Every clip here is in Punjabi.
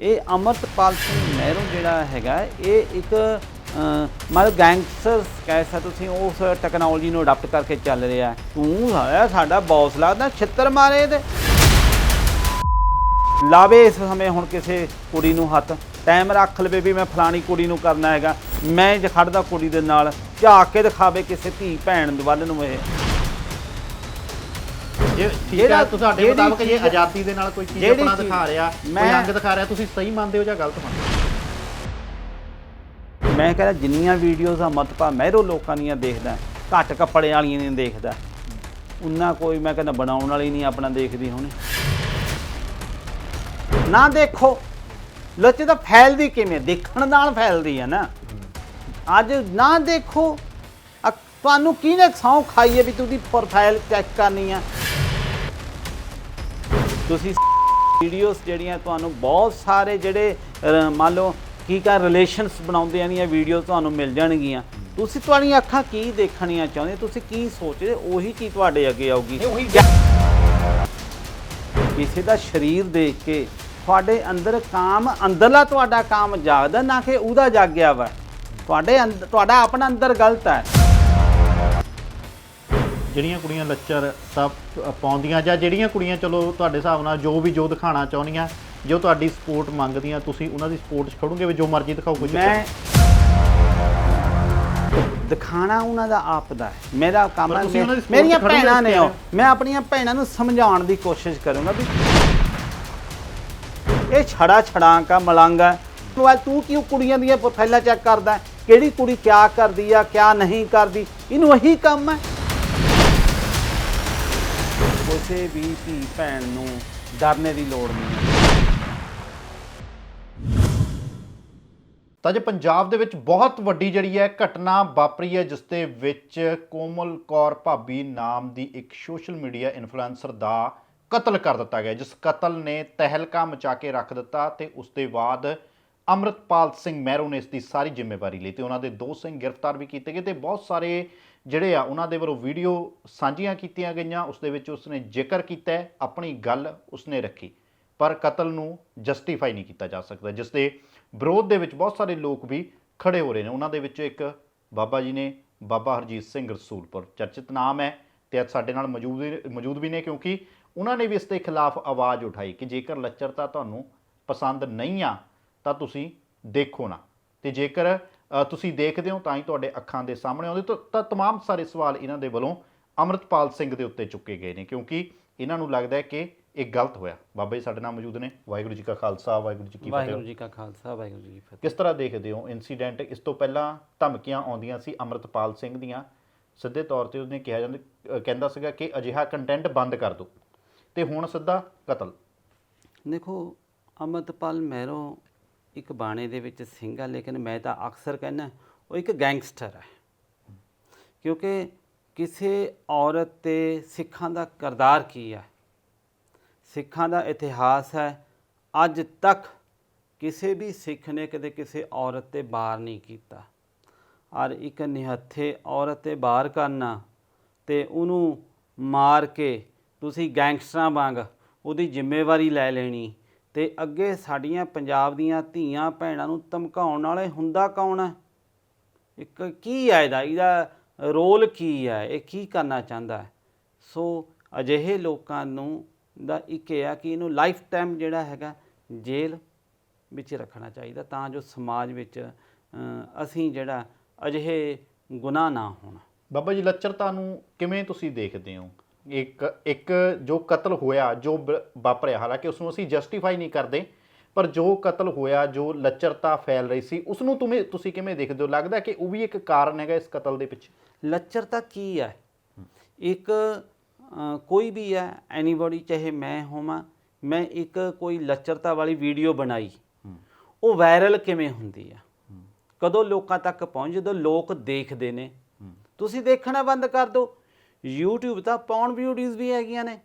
ਇਹ ਅਮਰਤਪਾਲ ਸਿੰਘ ਨਹਿਰੂ ਜਿਹੜਾ ਹੈਗਾ, ਇਹ ਇੱਕ ਮਤਲਬ ਗੈਂਗਸਟਰ ਕਹਿ ਸਕਦੇ ਤੁਸੀਂ, ਉਸ ਟੈਕਨੋਲੋਜੀ ਨੂੰ ਅਡਾਪਟ ਕਰਕੇ ਚੱਲ ਰਿਹਾ ਤੂੰ ਸਾਡਾ ਬੌਸ ਲੱਗਦਾ, ਛਿੱਤਰ ਮਾਰੇ ਤੇ ਲਾਵੇ ਇਸ ਸਮੇਂ ਹੁਣ ਕਿਸੇ ਕੁੜੀ ਨੂੰ ਹੱਥ। ਟਾਈਮ ਰੱਖ ਲਵੇ ਵੀ ਮੈਂ ਫਲਾਣੀ ਕੁੜੀ ਨੂੰ ਕਰਨਾ ਹੈਗਾ। ਮੈਂ ਜੇ ਖੜਦਾ ਕੁੜੀ ਦੇ ਨਾਲ, ਝਾਕ ਕੇ ਦਿਖਾਵੇ ਕਿਸੇ ਧੀ ਭੈਣ ਦੇ ਵੱਲ ਨੂੰ ਇਹ। ਜੇ ਠੀਕ ਜਿਹੜਾ- ਹੈ ਤੁਹਾਡੇ ਜਿਹੜੀ ਮੁਤਾਬਕ ਜੇ ਚੀਜ਼- ਆਜ਼ਾਦੀ ਦੇ ਨਾਲ ਕੋਈ ਚੀਜ਼ ਜਿਹੜੀ ਆਪਣਾ ਚੀਜ਼- ਦਿਖਾ ਰਿਹਾ ਕੋਈ ਮੈਂ- ਅੰਗ ਦਿਖਾ ਰਿਹਾ ਤੁਸੀਂ ਸਹੀ ਮੰਨਦੇ ਹੋ ਜਾਂ ਗਲਤ ਮੰਨਦੇ ਹੋ? ਮੈਂ ਕਹਿੰਦਾ ਜਿੰਨੀਆਂ ਵੀਡੀਓਜ਼ ਅਮਰਤਪਾਲ ਮਹਿਰੋ ਲੋਕਾਂ ਦੀਆਂ ਦੇਖਦਾ ਘੱਟ ਕੱਪੜੇ ਵਾਲੀਆਂ ਨਹੀਂ ਦੇਖਦਾ। ਉਹਨਾਂ ਕੋਈ ਮੈਂ ਕਹਿੰਦਾ ਬਣਾਉਣ ਵਾਲੀ ਨਹੀਂ ਆਪਣਾ ਦੇਖਦੀ ਹੋਣੀ। ਨਾ ਦੇਖੋ ਲੱਚ ਤਾਂ ਫੈਲਦੀ ਕਿਵੇਂ ਦੇਖਣ ਨਾਲ ਫੈਲਦੀ ਹੈ ਨਾ। ਅੱਜ ਨਾ ਦੇਖੋ ਤੁਹਾਨੂੰ ਕਿਹਨੇ ਸੌਂ ਖਾਈ ਹੈ ਵੀ ਤੁਸੀਂ ਪ੍ਰੋਫਾਈਲ ਚੈੱਕ ਕਰਨੀ ਆ? ਤੁਸੀਂ ਵੀਡੀਓਜ਼ ਜਿਹੜੀਆਂ ਤੁਹਾਨੂੰ ਬਹੁਤ ਸਾਰੇ ਜਿਹੜੇ ਮੰਨ ਲਓ ਕੀ ਕਾ ਰਿਲੇਸ਼ਨਸ ਬਣਾਉਂਦੇ ਆਂ ਵੀਡੀਓ ਤੁਹਾਨੂੰ ਮਿਲ ਜਾਣਗੀਆਂ। ਤੁਸੀਂ ਤੁਹਾਡੀਆਂ ਅੱਖਾਂ ਕੀ ਦੇਖਣੀਆਂ ਚਾਹੁੰਦੇ? ਤੁਸੀਂ ਕੀ ਸੋਚਦੇ? ਉਹੀ ਚੀਜ਼ ਤੁਹਾਡੇ ਅੱਗੇ ਆਊਗੀ। ਕਿਸੇ ਦਾ ਸਰੀਰ ਦੇਖ ਕੇ ਤੁਹਾਡੇ ਅੰਦਰ ਕਾਮ ਅੰਦਰਲਾ ਤੁਹਾਡਾ ਕਾਮ ਜਾਗਦਾ ਨਾ ਕਿ ਉਹਦਾ ਜਾਗਿਆ ਵਾ। ਤੁਹਾਡੇ ਤੁਹਾਡਾ ਆਪਣਾ ਅੰਦਰ ਗਲਤ ਹੈ। ਜਿਹੜੀਆਂ ਕੁੜੀਆਂ ਲੱਚਰ ਸਭ ਪਾਉਂਦੀਆਂ ਜਾਂ ਜਿਹੜੀਆਂ ਕੁੜੀਆਂ ਚਲੋ ਤੁਹਾਡੇ ਹਿਸਾਬ ਨਾਲ ਜੋ ਵੀ ਜੋ ਦਿਖਾਣਾ ਚਾਹੁੰਦੀਆਂ ਜੋ ਤੁਹਾਡੀ ਸਪੋਰਟ ਮੰਗਦੀਆਂ ਤੁਸੀਂ ਉਹਨਾਂ ਦੀ ਸਪੋਰਟ 'ਚ ਖੜੋਗੇ ਵੀ ਜੋ ਮਰਜ਼ੀ ਦਿਖਾਓ ਚੱਕਰ ਮੈਂ ਦਿਖਾਣਾ ਉਹਨਾਂ ਦਾ ਆਪ ਦਾ ਹੈ। ਮੇਰਾ ਕੰਮ ਪਰ ਹੈ ਤੁਸੀਂ ਉਹਨਾਂ ਦੀ support ਮੇਰੀਆਂ ਚ ਭੈਣਾਂ ਨੇ ਉਹ। ਮੈਂ ਆਪਣੀਆਂ ਭੈਣਾਂ ਨੂੰ ਸਮਝਾਉਣ ਦੀ ਕੋਸ਼ਿਸ਼ ਕਰੂੰਗਾ ਵੀ ਇਹ ਛੜਾ ਛੜਾਂਕਾ ਮਲੰਗਾ ਤੂੰ ਤੂੰ ਕਿਉਂ ਕੁੜੀਆਂ ਦੀਆਂ ਪ੍ਰੋਫਾਈਲਾਂ ਚੈੱਕ ਕਰਦਾ ਹੈ? ਕਿਹੜੀ ਕੁੜੀ ਕਿਆ ਕਰਦੀ ਆ ਕਿਆ ਨਹੀਂ ਕਰਦੀ? ਇਹਨੂੰ ਇਹੀ ਕੰਮ ਹੈ। ਕਿਸੇ ਵੀ ਧੀ ਭੈਣ ਨੂੰ ਡਰਨੇ ਦੀ ਲੋੜ ਨਹੀਂ। ਹੈ ਤਾਂ ਜੇ ਪੰਜਾਬ ਦੇ ਵਿੱਚ ਬਹੁਤ ਵੱਡੀ ਜਿਹੜੀ ਹੈ ਘਟਨਾ ਵਾਪਰੀ ਹੈ, ਜਿਸ ਦੇ ਵਿੱਚ ਕੋਮਲ ਕੌਰ ਭਾਬੀ ਨਾਮ ਦੀ ਇੱਕ ਸੋਸ਼ਲ ਮੀਡੀਆ ਇਨਫਲੂਐਂਸਰ ਦਾ ਕਤਲ ਕਰ ਦਿੱਤਾ ਗਿਆ ਜਿਸ ਕਤਲ ਨੇ ਤਹਿਲਕਾ ਮਚਾ ਕੇ ਰੱਖ ਦਿੱਤਾ ਤੇ ਉਸ ਦੇ ਬਾਅਦ ਅੰਮ੍ਰਿਤਪਾਲ ਸਿੰਘ ਮਹਿਰੂ ਨੇ ਇਸ ਦੀ ਸਾਰੀ ਜ਼ਿੰਮੇਵਾਰੀ ਲਈ ਤੇ ਉਹਨਾਂ ਦੇ ਦੋ ਸਿੰਘ ਗ੍ਰਿਫਤਾਰ ਵੀ ਕੀਤੇ ਗਏ ਤੇ ਬਹੁਤ ਸਾਰੇ ਜਿਹੜੇ ਆ ਉਹਨਾਂ ਦੇ ਵੱਲੋਂ ਵੀਡੀਓ ਸਾਂਝੀਆਂ ਕੀਤੀਆਂ ਗਈਆਂ, ਉਸ ਦੇ ਵਿੱਚ ਉਸਨੇ ਜ਼ਿਕਰ ਕੀਤਾ ਆਪਣੀ ਗੱਲ ਉਸਨੇ ਰੱਖੀ। ਪਰ ਕਤਲ ਨੂੰ ਜਸਟੀਫਾਈ ਨਹੀਂ ਕੀਤਾ ਜਾ ਸਕਦਾ, ਜਿਸ ਦੇ ਵਿਰੋਧ ਦੇ ਵਿੱਚ ਬਹੁਤ ਸਾਰੇ ਲੋਕ ਵੀ ਖੜੇ ਹੋ ਰਹੇ ਨੇ। ਉਹਨਾਂ ਦੇ ਵਿੱਚੋਂ ਇੱਕ ਬਾਬਾ ਜੀ ਨੇ, ਬਾਬਾ ਹਰਜੀਤ ਸਿੰਘ ਰਸੂਲਪੁਰ। ਚਰਚਿਤ ਨਾਮ ਹੈ ਤੇ ਅੱਜ ਸਾਡੇ ਨਾਲ ਮੌਜੂਦ ਮੌਜੂਦ ਵੀ ਨੇ ਕਿਉਂਕਿ ਉਹਨਾਂ ਨੇ ਵੀ ਇਸ ਦੇ ਖਿਲਾਫ ਆਵਾਜ਼ ਉਠਾਈ ਕਿ ਜੇਕਰ ਲੱਚਰਤਾ ਤੁਹਾਨੂੰ ਪਸੰਦ ਨਹੀਂ ਆ, ਤਾਂ ਤੁਸੀਂ ਦੇਖੋ ਨਾ। ਤੇ ਜੇਕਰ ਤੁਸੀਂ ਦੇਖਦੇ ਹੋ ਤਾਂ ਹੀ ਤੁਹਾਡੇ ਅੱਖਾਂ ਦੇ ਸਾਹਮਣੇ ਆਉਂਦੇ ਤਾਂ- ਤਾਂ तमाम ਸਾਰੇ ਸਵਾਲ ਇਹਨਾਂ ਦੇ ਵੱਲੋਂ ਅਮਰਤਪਾਲ ਸਿੰਘ ਦੇ ਉੱਤੇ ਚੁੱਕੇ ਗਏ ਨੇ ਕਿਉਂਕਿ ਇਹਨਾਂ ਨੂੰ ਲੱਗਦਾ ਹੈ ਕਿ ਇਹ ਗਲਤ ਹੋਇਆ ਬਾਬਾ ਜੀ ਸਾਡੇ ਨਾਲ ਮੌਜੂਦ ਨੇ ਵਾਹਿਗੁਰੂ ਜੀ ਕਾ ਖਾਲਸਾ ਵਾਹਿਗੁਰੂ ਜੀ ਕੀ ਵਾਹਿਗੁਰੂ ਫਤਿਹ ਜੀ ਕਾ ਖਾਲਸਾ ਵਾਹਿਗੁਰੂ ਜੀ ਕੀ ਫਤਿਹ ਕਿਸ ਤਰ੍ਹਾਂ ਦੇਖਦੇ ਹੋ ਇਨਸੀਡੈਂਟ ਇਸ ਤੋਂ ਪਹਿਲਾਂ ਧਮਕੀਆਂ ਆਉਂਦੀਆਂ ਸੀ ਅਮਰਤਪਾਲ ਸਿੰਘ ਦੀਆਂ ਸਿੱਧੇ ਤੌਰ ਤੇ ਉਹਨੇ ਕਿਹਾ ਜਾਂਦਾ ਅ, ਕਹਿੰਦਾ ਸੀਗਾ ਕਿ ਅਜਿਹਾ ਕੰਟੈਂਟ ਬੰਦ ਕਰ ਦਿਓ ਤੇ ਹੁਣ ਸਿੱਧਾ ਕਤਲ ਦੇਖੋ ਅਮਰਤਪਾਲ ਮਹਿਰੋ ਇੱਕ ਬਾਣੇ ਦੇ ਵਿੱਚ ਸਿੰਘ ਆ, ਲੇਕਿਨ ਮੈਂ ਤਾਂ ਅਕਸਰ ਕਹਿੰਦਾ, ਉਹ ਇੱਕ ਗੈਂਗਸਟਰ ਹੈ। ਕਿਉਂਕਿ ਕਿਸੇ ਔਰਤ ਤੇ ਸਿੱਖਾਂ ਦਾ ਕਰਦਾਰ ਕੀ ਹੈ? ਸਿੱਖਾਂ ਦਾ ਇਤਿਹਾਸ ਹੈ, ਅੱਜ ਤੱਕ ਕਿਸੇ ਵੀ ਸਿੱਖ ਨੇ ਕਦੇ ਕਿਸੇ ਔਰਤ ਤੇ ਬਾਰ ਨਹੀਂ ਕੀਤਾ। ਔਰ ਇੱਕ ਨਿਹੱਥੇ ਔਰਤ ਤੇ ਬਾਰ ਕਰਨਾ ਤੇ ਉਹਨੂੰ ਮਾਰ ਕੇ ਤੁਸੀਂ ਗੈਂਗਸਟਰਾਂ ਵਾਂਗ ਉਹਦੀ ਜ਼ਿੰਮੇਵਾਰੀ ਲੈ ਲੈਣੀ ਤੇ ਅੱਗੇ ਸਾਡੀਆਂ ਪੰਜਾਬ ਦੀਆਂ ਧੀਆਂ ਭੈਣਾਂ ਨੂੰ ਧਮਕਾਉਣ ਵਾਲੇ ਹੁੰਦਾ ਕੌਣ ਹੈ? ਇੱਕ ਕੀ ਹੈ ਇਹਦਾ? ਇਹਦਾ ਰੋਲ ਕੀ ਹੈ? ਇਹ ਕੀ ਕਰਨਾ ਚਾਹੁੰਦਾ ਹੈ? ਸੋ ਅਜਿਹੇ ਲੋਕਾਂ ਨੂੰ ਦਾ ਇੱਕ ਇਹ ਆ ਕਿ ਇਹਨੂੰ ਲਾਈਫ ਟਾਈਮ ਜਿਹੜਾ ਹੈਗਾ ਜੇਲ੍ਹ ਵਿੱਚ ਰੱਖਣਾ ਚਾਹੀਦਾ ਤਾਂ ਜੋ ਸਮਾਜ ਵਿੱਚ ਅਸੀਂ ਜਿਹੜਾ ਅਜਿਹੇ ਗੁਨਾਹ ਨਾ ਹੋਣ। ਬਾਬਾ ਜੀ, ਲੱਚਰਤਾ ਨੂੰ ਕਿਵੇਂ ਤੁਸੀਂ ਦੇਖਦੇ ਹੋ? ਇੱਕ ਇੱਕ ਜੋ ਕਤਲ ਹੋਇਆ ਜੋ ਵਾਪਰਿਆ ਹਾਲਾਂਕਿ ਉਸ ਨੂੰ ਅਸੀਂ ਜਸਟੀਫਾਈ ਨਹੀਂ ਕਰਦੇ ਪਰ ਜੋ ਕਤਲ ਹੋਇਆ ਜੋ ਲੱਚਰਤਾ ਫੈਲ ਰਹੀ ਸੀ ਉਸ ਨੂੰ ਤੁਮੇ ਤੁਸੀਂ ਕਿਵੇਂ ਦੇਖਦੇ ਹੋ? ਲੱਗਦਾ ਕਿ ਉਹ ਵੀ ਇੱਕ ਕਾਰਨ ਹੈਗਾ ਇਸ ਕਤਲ ਦੇ ਪਿੱਛੇ? ਲੱਚਰਤਾ ਕੀ ਹੈ? ਇੱਕ ਕੋਈ ਵੀ ਹੈ ਐਨੀਬਾਡੀ ਚਾਹੇ ਮੈਂ ਹੋਵਾਂ ਮੈਂ ਇੱਕ ਕੋਈ ਲੱਚਰਤਾ ਵਾਲੀ ਵੀਡੀਓ ਬਣਾਈ। ਉਹ ਵਾਇਰਲ ਕਿਵੇਂ ਹੁੰਦੀ ਆ? ਕਦੋਂ ਲੋਕਾਂ ਤੱਕ ਪਹੁੰਚ? ਜਦੋਂ ਲੋਕ ਦੇਖਦੇ ਨੇ। ਤੁਸੀਂ ਦੇਖਣਾ ਬੰਦ ਕਰ ਦਿਓ। YouTube ਤਾਂ ਪੌਣ ਵੀਡੀਓਜ਼ ਵੀ ਹੈਗੀਆਂ ਨੇ।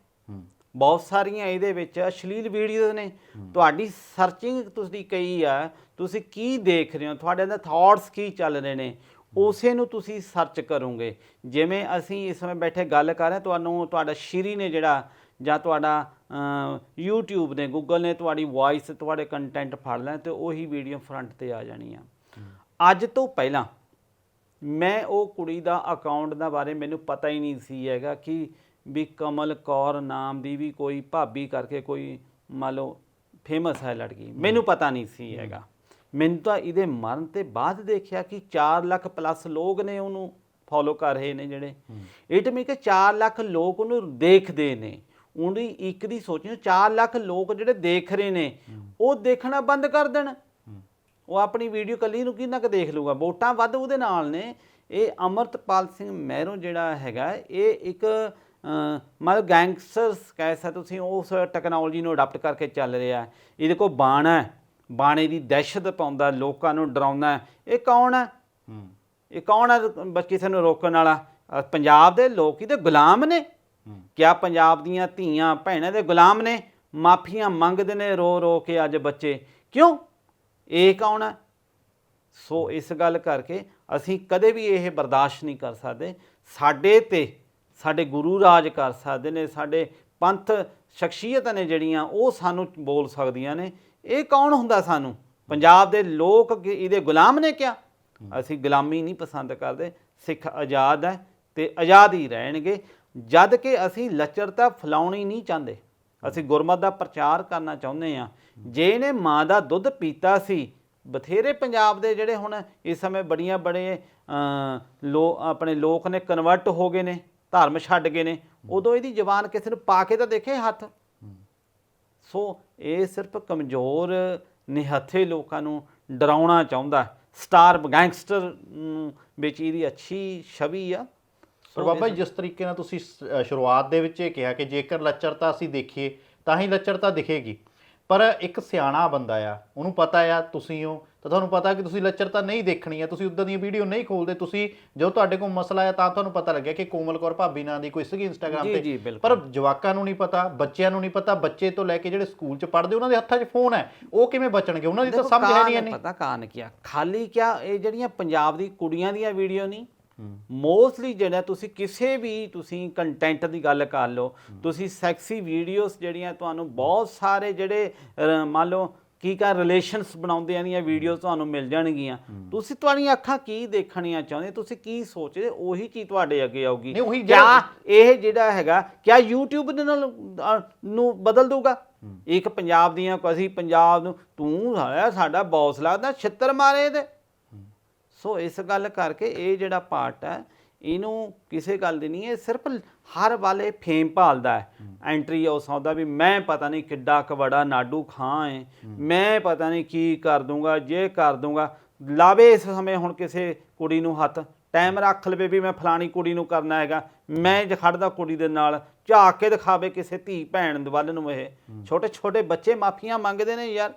ਬਹੁਤ ਸਾਰੀਆਂ ਇਹਦੇ ਵਿੱਚ ਅਸ਼ਲੀਲ ਵੀਡੀਓਜ਼ ਨੇ। ਤੁਹਾਡੀ ਸਰਚਿੰਗ ਤੁਸੀਂ ਕਈ ਆ ਤੁਸੀਂ ਕੀ ਦੇਖ ਰਹੇ ਹੋ? ਤੁਹਾਡੇ ਅੰਦਰ ਥਾਟਸ ਕੀ ਚੱਲ ਰਹੇ ਨੇ? ਉਸੇ ਨੂੰ ਤੁਸੀਂ ਸਰਚ ਕਰੋਗੇ। ਜਿਵੇਂ ਅਸੀਂ ਇਸ ਸਮੇਂ ਬੈਠੇ ਗੱਲ ਕਰ ਰਹੇ ਤੁਹਾਨੂੰ ਤੁਹਾਡਾ ਸ਼੍ਰੀ ਨੇ ਜਿਹੜਾ ਜਾਂ ਤੁਹਾਡਾ ਅ, YouTube ਨੇ Google ਨੇ ਤੁਹਾਡੀ ਵੌਇਸ ਤੁਹਾਡੇ ਕੰਟੈਂਟ ਫੜ ਲੈਣ ਤੇ ਉਹੀ ਵੀਡੀਓ ਫਰੰਟ ਤੇ ਆ ਜਾਣੀ ਆ ਅੱਜ ਤੋਂ ਪਹਿਲਾਂ ਮੈਂ ਉਹ ਕੁੜੀ ਦਾ ਅਕਾਊਂਟ ਦਾ ਬਾਰੇ ਮੈਨੂੰ ਪਤਾ ਹੀ ਨਹੀਂ ਸੀ ਹੈਗਾ ਕਿ ਵੀ ਕਮਲ ਕੌਰ ਨਾਮ ਦੀ ਵੀ ਕੋਈ ਭਾਬੀ ਕਰਕੇ ਕੋਈ ਮੰਨ ਲਓ ਫੇਮਸ ਹੈ ਲੜਕੀ। ਮੈਨੂੰ ਪਤਾ ਨਹੀਂ ਸੀ ਹੈਗਾ। ਮੈਨੂੰ ਤਾਂ ਇਹਦੇ ਮਰਨ ਤੇ ਬਾਅਦ ਦੇਖਿਆ ਕਿ 4 ਲੱਖ ਪਲੱਸ ਲੋਕ ਨੇ ਉਹਨੂੰ ਫੋਲੋ ਕਰ ਰਹੇ ਨੇ ਜਿਹੜੇ। ਇਟ ਮੀਨ ਕਿ 4 ਲੱਖ ਲੋਕ ਉਹਨੂੰ ਦੇਖਦੇ ਨੇ। ਉਹਦੀ ਇੱਕ ਦੀ ਸੋਚੋ 4 ਲੱਖ ਲੋਕ ਜਿਹੜੇ ਦੇਖ ਰਹੇ ਨੇ ਉਹ ਦੇਖਣਾ ਬੰਦ ਕਰ ਦੇਣ। ਉਹ ਆਪਣੀ ਵੀਡੀਓ ਕੱਲੀ ਨੂੰ ਕਿੰਨਾ ਕੁ ਦੇਖ ਲੂਗਾ ਵੋਟਾਂ ਵੱਧ ਉਹਦੇ ਨਾਲ ਨੇ। ਇਹ ਅਮਰਤਪਾਲ ਸਿੰਘ ਮਹਿਰੋਂ ਜਿਹੜਾ ਹੈਗਾ ਇਹ ਇੱਕ ਮਤਲਬ ਗੈਂਗਸਟਰਸ ਕਹਿ ਸਕਦੇ ਤੁਸੀਂ ਉਸ ਟੈਕਨੋਲੋਜੀ ਨੂੰ ਅਡਾਪਟ ਕਰਕੇ ਚੱਲ ਰਿਹਾ ਹੈ। ਇਹਦੇ ਕੋਲ ਬਾਣਾ ਹੈ। ਬਾਣੇ ਦੀ ਦਹਿਸ਼ਤ ਪਾਉਂਦਾ ਲੋਕਾਂ ਨੂੰ ਡਰਾਉਂਦਾ। ਇਹ ਕੌਣ ਹੈ? ਇਹ ਕੌਣ ਹੈ ਕਿਸੇ ਨੂੰ ਰੋਕਣ ਵਾਲਾ? ਪੰਜਾਬ ਦੇ ਲੋਕ ਹੀ ਤੇ ਗੁਲਾਮ ਨੇ। ਕਿਆ ਪੰਜਾਬ ਦੀਆਂ ਧੀਆਂ ਭੈਣਾਂ ਦੇ ਗੁਲਾਮ ਨੇ? ਮਾਫੀਆਂ ਮੰਗਦੇ ਨੇ ਰੋ ਰੋ ਕੇ ਅੱਜ ਬੱਚੇ। ਕਿਉਂ? ਇਹ ਕੌਣ ਹੈ? ਸੋ ਇਸ ਗੱਲ ਕਰਕੇ ਅਸੀਂ ਕਦੇ ਵੀ ਇਹ ਬਰਦਾਸ਼ਤ ਨਹੀਂ ਕਰ ਸਕਦੇ। ਸਾਡੇ ਤੇ ਸਾਡੇ ਗੁਰੂ ਰਾਜ ਕਰ ਸਕਦੇ ਨੇ, ਸਾਡੇ ਪੰਥ ਸ਼ਖਸੀਅਤਾਂ ਨੇ ਜਿਹੜੀਆਂ, ਉਹ ਸਾਨੂੰ ਬੋਲ ਸਕਦੀਆਂ ਨੇ। ਇਹ ਕੌਣ ਹੁੰਦਾ ਸਾਨੂੰ? ਪੰਜਾਬ ਦੇ ਲੋਕ ਇਹਦੇ ਗੁਲਾਮ ਨੇ ਕਿਹਾ? ਅਸੀਂ ਗੁਲਾਮੀ ਨਹੀਂ ਪਸੰਦ ਕਰਦੇ। ਸਿੱਖ ਆਜ਼ਾਦ ਹੈ ਤੇ ਆਜ਼ਾਦ ਹੀ ਰਹਿਣਗੇ। ਜਦ ਕਿ ਅਸੀਂ ਲੱਚਰਤਾ ਫਲਾਉਣੀ ਨਹੀਂ ਚਾਹੁੰਦੇ। ਅਸੀਂ ਗੁਰਮਤ ਦਾ ਪ੍ਰਚਾਰ ਕਰਨਾ ਚਾਹੁੰਦੇ ਆ ਜੇ ਇਹਨੇ ਮਾਂ ਦਾ ਦੁੱਧ ਪੀਤਾ ਸੀ ਬਥੇਰੇ ਪੰਜਾਬ ਦੇ ਜਿਹੜੇ ਹੁਣ ਇਸ ਸਮੇਂ ਬੜੀਆਂ ਬੜੇ ਲੋ ਆਪਣੇ ਲੋਕ ਨੇ ਕਨਵਰਟ ਹੋ ਗਏ ਨੇ ਧਰਮ ਛੱਡ ਗਏ ਨੇ ਉਦੋਂ ਇਹਦੀ ਜ਼ਬਾਨ ਕਿਸੇ ਨੂੰ ਪਾ ਕੇ ਤਾਂ ਦੇਖੇ ਹੱਥ। ਸੋ ਇਹ ਸਿਰਫ ਕਮਜ਼ੋਰ ਨਿਹੱਥੇ ਲੋਕਾਂ ਨੂੰ ਡਰਾਉਣਾ ਚਾਹੁੰਦਾ। ਸਟਾਰ ਗੈਂਗਸਟਰ ਅਮ, ਵਿੱਚ ਇਹਦੀ ਅੱਛੀ ਛਵੀ ਆ। ਪਰ ਬਾਬਾ ਜੀ ਜਿਸ ਤਰੀਕੇ ਨਾਲ ਤੁਸੀਂ ਸ- ਅ, ਸ਼ੁਰੂਆਤ ਦੇ ਵਿੱਚ ਇਹ ਕਿਹਾ ਕਿ ਜੇਕਰ ਲੱਚਰਤਾ ਅਸੀਂ ਦੇਖੀਏ ਤਾਂ ਹੀ ਲੱਚਰਤਾ ਦਿਖੇਗੀ। ਪਰ ਇੱਕ ਸਿਆਣਾ ਬੰਦਾ ਆ ਉਹਨੂੰ ਪਤਾ ਆ ਤੁਸੀਂ ਹੋ ਤਾਂ ਤੁਹਾਨੂੰ ਪਤਾ ਕਿ ਤੁਸੀਂ ਲੱਚਰਤਾ ਨਹੀਂ ਦੇਖਣੀ ਆ ਤੁਸੀਂ ਉਦਾਂ ਦੀਆਂ ਵੀਡੀਓ ਨਹੀਂ ਖੋਲਦੇ ਤੁਸੀਂ ਜੋ ਤੁਹਾਡੇ ਕੋਲ ਮਸਲਾ ਆ ਤਾਂ ਤੁਹਾਨੂੰ ਪਤਾ ਲੱਗਿਆ ਕਿ ਕੋਮਲ ਕੌਰ ਭਾਬੀ ਨਾਂ ਦੀ ਕੋਈ ਸੀਗੀ ਇੰਸਟਾਗ੍ਰam ਜੀ, ਤੇ। ਜੀ, ਬਿਲਕੁਲ। ਪਰ ਜਵਾਕਾਂ ਨੂੰ ਨਹੀਂ ਪਤਾ ਬੱਚਿਆਂ ਨੂੰ ਨਹੀਂ ਪਤਾ ਬੱਚੇ ਤੋਂ ਲੈ ਕੇ ਜਿਹੜੇ ਸਕੂਲ 'ਚ ਪੜ੍ਹਦੇ ਉਹਨਾਂ ਦੇ ਹੱਥਾਂ 'ਚ ਫੋਨ ਹੈ ਉਹ ਕਿਵੇਂ ਬਚਣਗੇ? ਉਹਨਾਂ ਦੀ ਤਾਂ ਦੇਖੋ ਸਮਝ ਹੈ ਨਹੀਂ ਇੰਨੀ। ਪਤਾ ਕਾਰਨ ਕੀ ਆ? ਖਾਲੀ ਕਿਆ ਇਹ ਜਿਹੜੀਆਂ ਪੰਜਾਬ ਦੀ ਕੁੜੀਆਂ ਦੀਆਂ ਵੀਡੀਓ ਨਹੀਂ ਮੋਸਟਲੀ ਜਿਹੜਾ ਤੁਸੀਂ ਕਿਸੇ ਵੀ ਤੁਸੀਂ ਕੰਟੈਂਟ ਦੀ ਗੱਲ ਕਰ ਲਓ ਤੁਸੀਂ ਸੈਕਸੀ ਵੀਡੀਓਜ਼ ਜਿਹੜੀਆਂ ਤੁਹਾਨੂੰ ਬਹੁਤ ਸਾਰੇ ਜਿਹੜੇ ਮੰਨ ਲਓ ਕੀ ਕਾ ਰਿਲੇਸ਼ਨਸ ਬਣਾਉਂਦੇ ਆਂ ਦੀਆਂ ਵੀਡੀਓਜ਼ ਤੁਹਾਨੂੰ ਮਿਲ ਜਾਣਗੀਆਂ। ਤੁਸੀਂ ਤੁਹਾਡੀਆਂ ਅੱਖਾਂ ਕੀ ਦੇਖਣੀਆਂ ਚਾਹੁੰਦੇ? ਤੁਸੀਂ ਕੀ ਸੋਚਦੇ? ਉਹੀ ਚੀਜ਼ ਤੁਹਾਡੇ ਅੱਗੇ ਆਊਗੀ। ਨਹੀਂ, ਉਹੀ ਕਿਆ ਜਿਹੜਾ- ਇਹ ਜਿਹੜਾ ਹੈਗਾ ਕਿਆ YouTube ਦੇ ਨਾਲ ਨੂੰ ਬਦਲ ਦੂਗਾ ਇੱਕ ਪੰਜਾਬ ਦੀਆਂ ਅਸੀਂ ਪੰਜਾਬ ਨੂੰ ਤੂੰ ਸਾਲਿਆ ਸਾਡਾ ਬੌਸ ਲੱਗਦਾ ਛਿੱਤਰ ਮਾਰੇ ਤੇ ਸੋ ਇਸ ਗੱਲ ਕਰਕੇ ਇਹ ਜਿਹੜਾ ਪਾਰਟ ਹੈ, ਇਹਨੂੰ ਕਿਸੇ ਗੱਲ ਦੀ ਨਹੀਂ, ਇਹ ਸਿਰਫ ਹਰ ਵਾਲੇ ਫੇਮ ਭਾਲਦਾ ਹੈ। ਐਂਟਰੀ ਉਹ ਸੌਦਾ ਵੀ ਮੈਂ ਪਤਾ ਨਹੀਂ ਕਿੱਡਾ ਕਵੜਾ ਨਾਡੂ ਖਾਂ ਹੈ ਮੈਂ ਪਤਾ ਨਹੀਂ ਕੀ ਕਰ ਦੂੰਗਾ, ਜੇ ਕਰ ਦੂੰਗਾ, ਲਾਵੇ ਇਸ ਸਮੇਂ ਹੁਣ ਕਿਸੇ ਕੁੜੀ ਨੂੰ ਹੱਥ ਟਾਈਮ ਰੱਖ ਲਵੇ ਵੀ ਮੈਂ ਫਲਾਣੀ ਕੁੜੀ ਨੂੰ ਕਰਨਾ ਹੈਗਾ, ਮੈਂ ਜੇ ਖੜਦਾ ਕੁੜੀ ਦੇ ਨਾਲ, ਝਾਕ ਕੇ ਦਿਖਾਵੇ ਕਿਸੇ ਧੀ ਭੈਣ ਦੇ ਵੱਲ ਨੂੰ ਇਹ। ਛੋਟੇ ਛੋਟੇ ਬੱਚੇ ਮਾਫੀਆਂ ਮੰਗਦੇ ਨੇ ਯਾਰ।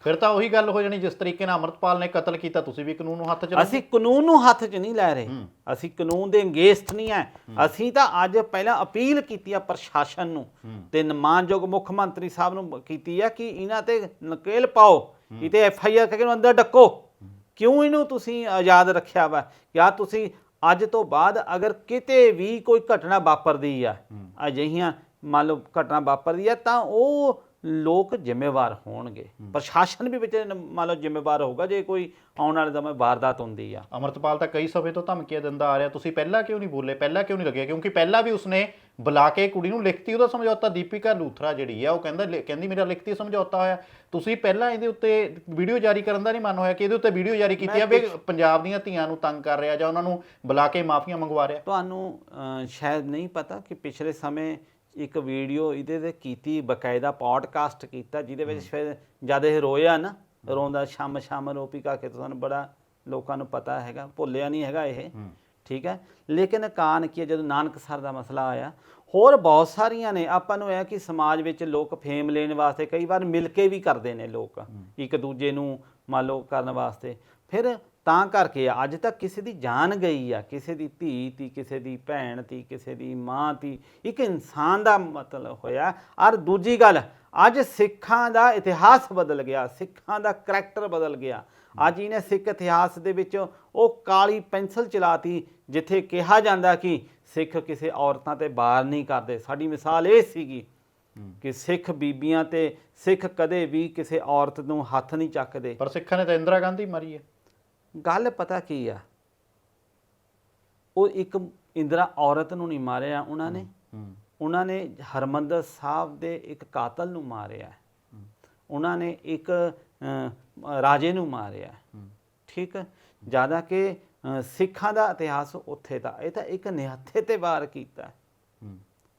ਫਿਰ ਤਾਂ ਉਹੀ ਗੱਲ ਹੋ ਜਾਣੀ ਜਿਸ ਤਰੀਕੇ ਨਾਲ ਅਮਰਤਪਾਲ ਨੇ ਕਤਲ ਕੀਤਾ ਤੁਸੀਂ ਵੀ ਕਾਨੂੰਨ ਨੂੰ ਹੱਥ 'ਚ ਲਓ ਅਸੀਂ ਕਾਨੂੰਨ ਨੂੰ ਹੱਥ 'ਚ ਨਹੀਂ ਲੈ ਰਹੇ। ਅਸੀਂ ਕਾਨੂੰਨ ਦੇ ਅੰਗੇਸਟ ਨਹੀਂ ਹੈ। ਅਸੀਂ ਤਾਂ ਅੱਜ ਪਹਿਲਾਂ ਅਪੀਲ ਕੀਤੀ ਆ ਪ੍ਰਸ਼ਾਸਨ ਨੂੰ ਤੇ ਮਾਨਯੋਗ ਮੁੱਖ ਮੰਤਰੀ ਸਾਹਿਬ ਨੂੰ ਕੀਤੀ ਆ ਕਿ ਇਹਨਾਂ ਤੇ ਨਕੇਲ ਪਾਓ ਇਤੇ ਐਫ ਆਈ ਆਰ ਕਰਕੇ ਇਹਨੂੰ ਅੰਦਰ ਡੱਕੋ। ਕਿਉਂ ਇਹਨੂੰ ਤੁਸੀਂ ਆਜ਼ਾਦ ਰੱਖਿਆ ਵਾ? ਜਾਂ ਤੁਸੀਂ ਅੱਜ ਤੋਂ ਬਾਅਦ ਅਗਰ ਕਿਤੇ ਵੀ ਕੋਈ ਘਟਨਾ ਵਾਪਰਦੀ ਆ ਅਜਿਹੀਆਂ ਮੰਨ ਲਓ ਘਟਨਾ ਵਾਪਰਦੀ ਆ ਤਾਂ ਉਹ ਲੋਕ ਜ਼ਿੰਮੇਵਾਰ ਹੋਣਗੇ। ਪ੍ਰਸ਼ਾਸਨ ਵੀ ਵਿੱਚ ਮੰਨ ਲਓ ਜ਼ਿੰਮੇਵਾਰ ਹੋਊਗਾ ਜੇ ਕੋਈ ਆਉਣ ਵਾਲੇ ਸਮੇਂ ਵਾਰਦਾਤ ਹੁੰਦੀ ਆ। ਅਮਰਤਪਾਲ ਤਾਂ ਕਈ ਸਮੇਂ ਤੋਂ ਧਮਕੀਆਂ ਦਿੰਦਾ ਆ ਰਿਹਾ। ਤੁਸੀਂ ਪਹਿਲਾਂ ਕਿਉਂ ਨਹੀਂ ਬੋਲੇ? ਪਹਿਲਾਂ ਕਿਉਂ ਨਹੀਂ ਲੱਗਿਆ? ਕਿਉਂਕਿ ਪਹਿਲਾਂ ਵੀ ਉਸਨੇ ਬੁਲਾ ਕੇ ਕੁੜੀ ਨੂੰ ਲਿਖਤੀ ਉਹਦਾ ਸਮਝੌਤਾ ਦੀਪਿਕਾ ਲੂਥਰਾ ਜਿਹੜੀ ਆ ਉਹ ਕਹਿੰਦਾ ਕਹਿੰਦੀ ਮੇਰਾ ਲਿਖਤੀ ਸਮਝੌਤਾ ਹੋਇਆ। ਤੁਸੀਂ ਪਹਿਲਾਂ ਇਹਦੇ ਉੱਤੇ ਵੀਡੀਓ ਜਾਰੀ ਕਰਨ ਦਾ ਨਹੀਂ ਮਨ ਹੋਇਆ ਕਿ ਇਹਦੇ ਉੱਤੇ ਵੀਡੀਓ ਜਾਰੀ ਕੀਤੀ ਆ ਵੀ ਪੰਜਾਬ ਦੀਆਂ ਧੀਆਂ ਨੂੰ ਤੰਗ ਕਰ ਰਿਹਾ ਜਾਂ ਉਹਨਾਂ ਨੂੰ ਬੁਲਾ ਕੇ ਮਾਫੀਆਂ ਮੰਗਵਾ ਰਿਹਾ? ਤੁਹਾਨੂੰ ਸ਼ਾਇਦ ਨਹੀਂ ਪਤਾ ਕਿ ਪਿਛਲੇ ਸਮੇਂ ਇੱਕ ਵੀਡੀਓ ਇਹਦੇ ਤੇ ਕੀਤੀ ਬਕਾਇਦਾ ਪੋਡਕਾਸਟ ਕੀਤਾ ਜਿਹਦੇ ਵਿੱਚ ਫਿਰ ਜਦ ਇਹ ਰੋਇਆ ਨਾ ਰੋਂਦਾ ਸ਼ਾਮ ਸ਼ਾਮ ਰੋਪੀ ਕਾ ਕੇ ਤੁਹਾਨੂੰ ਬੜਾ ਲੋਕਾਂ ਨੂੰ ਪਤਾ ਹੈਗਾ ਭੁੱਲਿਆ ਨਹੀਂ ਹੈਗਾ ਇਹ ਠੀਕ ਹੈ? ਲੇਕਿਨ ਕਾਨ ਕੀ ਜਦੋਂ ਨਾਨਕ ਸਰ ਦਾ ਮਸਲਾ ਆਇਆ ਹੋਰ ਬਹੁਤ ਸਾਰੀਆਂ ਨੇ ਆਪਾਂ ਨੂੰ ਇਹ ਕਿ ਸਮਾਜ ਵਿੱਚ ਲੋਕ ਫੇਮ ਲੈਣ ਵਾਸਤੇ ਕਈ ਵਾਰ ਮਿਲ ਕੇ ਵੀ ਕਰਦੇ ਨੇ ਲੋਕ ਇੱਕ ਦੂਜੇ ਨੂੰ ਮੰਨ ਲਓ ਕਰਨ ਵਾਸਤੇ। ਫਿਰ ਤਾਂ ਕਰਕੇ ਅੱਜ ਤੱਕ ਕਿਸੇ ਦੀ ਜਾਨ ਗਈ ਆ ਕਿਸੇ ਦੀ ਧੀ ਤੀ ਕਿਸੇ ਦੀ ਭੈਣ ਤੀ ਕਿਸੇ ਦੀ ਮਾਂ ਤੀ ਇੱਕ ਇਨਸਾਨ ਦਾ ਮਤਲਬ ਹੋਇਆ। ਔਰ ਦੂਜੀ ਗੱਲ ਅੱਜ ਸਿੱਖਾਂ ਦਾ ਇਤਿਹਾਸ ਬਦਲ ਗਿਆ ਸਿੱਖਾਂ ਦਾ ਕਰੈਕਟਰ ਬਦਲ ਗਿਆ। ਅੱਜ ਇਹਨੇ ਸਿੱਖ ਇਤਿਹਾਸ ਦੇ ਵਿੱਚ ਉਹ ਕਾਲੀ ਪੈਨਸਲ ਚਲਾਤੀ ਜਿੱਥੇ ਕਿਹਾ ਜਾਂਦਾ ਕਿ ਸਿੱਖ ਕਿਸੇ ਔਰਤਾਂ ਤੇ ਬਾਰ ਨਹੀਂ ਕਰਦੇ। ਸਾਡੀ ਮਿਸਾਲ ਇਹ ਸੀਗੀ ਕਿ ਸਿੱਖ ਬੀਬੀਆਂ ਤੇ ਸਿੱਖ ਕਦੇ ਵੀ ਕਿਸੇ ਔਰਤ ਨੂੰ ਹੱਥ ਨਹੀਂ ਚੱਕਦੇ। ਪਰ ਸਿੱਖਾਂ ਨੇ ਤਾਂ ਇੰਦਰਾ ਗਾਂਧੀ ਮਾਰੀ ਹੈ। ਗੱਲ ਪਤਾ ਕੀ ਆ? ਉਹ ਇੱਕ ਇੰਦਰਾ ਔਰਤ ਨੂੰ ਨਹੀਂ ਮਾਰਿਆ ਉਹਨਾਂ ਨੇ। ਉਹਨਾਂ ਨੇ ਹਰਮੰਦਰ ਸਾਹਿਬ ਦੇ ਇੱਕ ਕਾਤਲ ਨੂੰ ਮਾਰਿਆ। ਉਹਨਾਂ ਨੇ ਇੱਕ ਰਾਜੇ ਨੂੰ ਮਾਰਿਆ। ਠੀਕ ਜ਼ਿਆਦਾ ਕਿ ਸਿੱਖਾਂ ਦਾ ਇਤਿਹਾਸ ਉੱਥੇ ਦਾ। ਇਹ ਤਾਂ ਇੱਕ ਨਿਹੱਥੇ ਤੇ ਵਾਰ ਕੀਤਾ।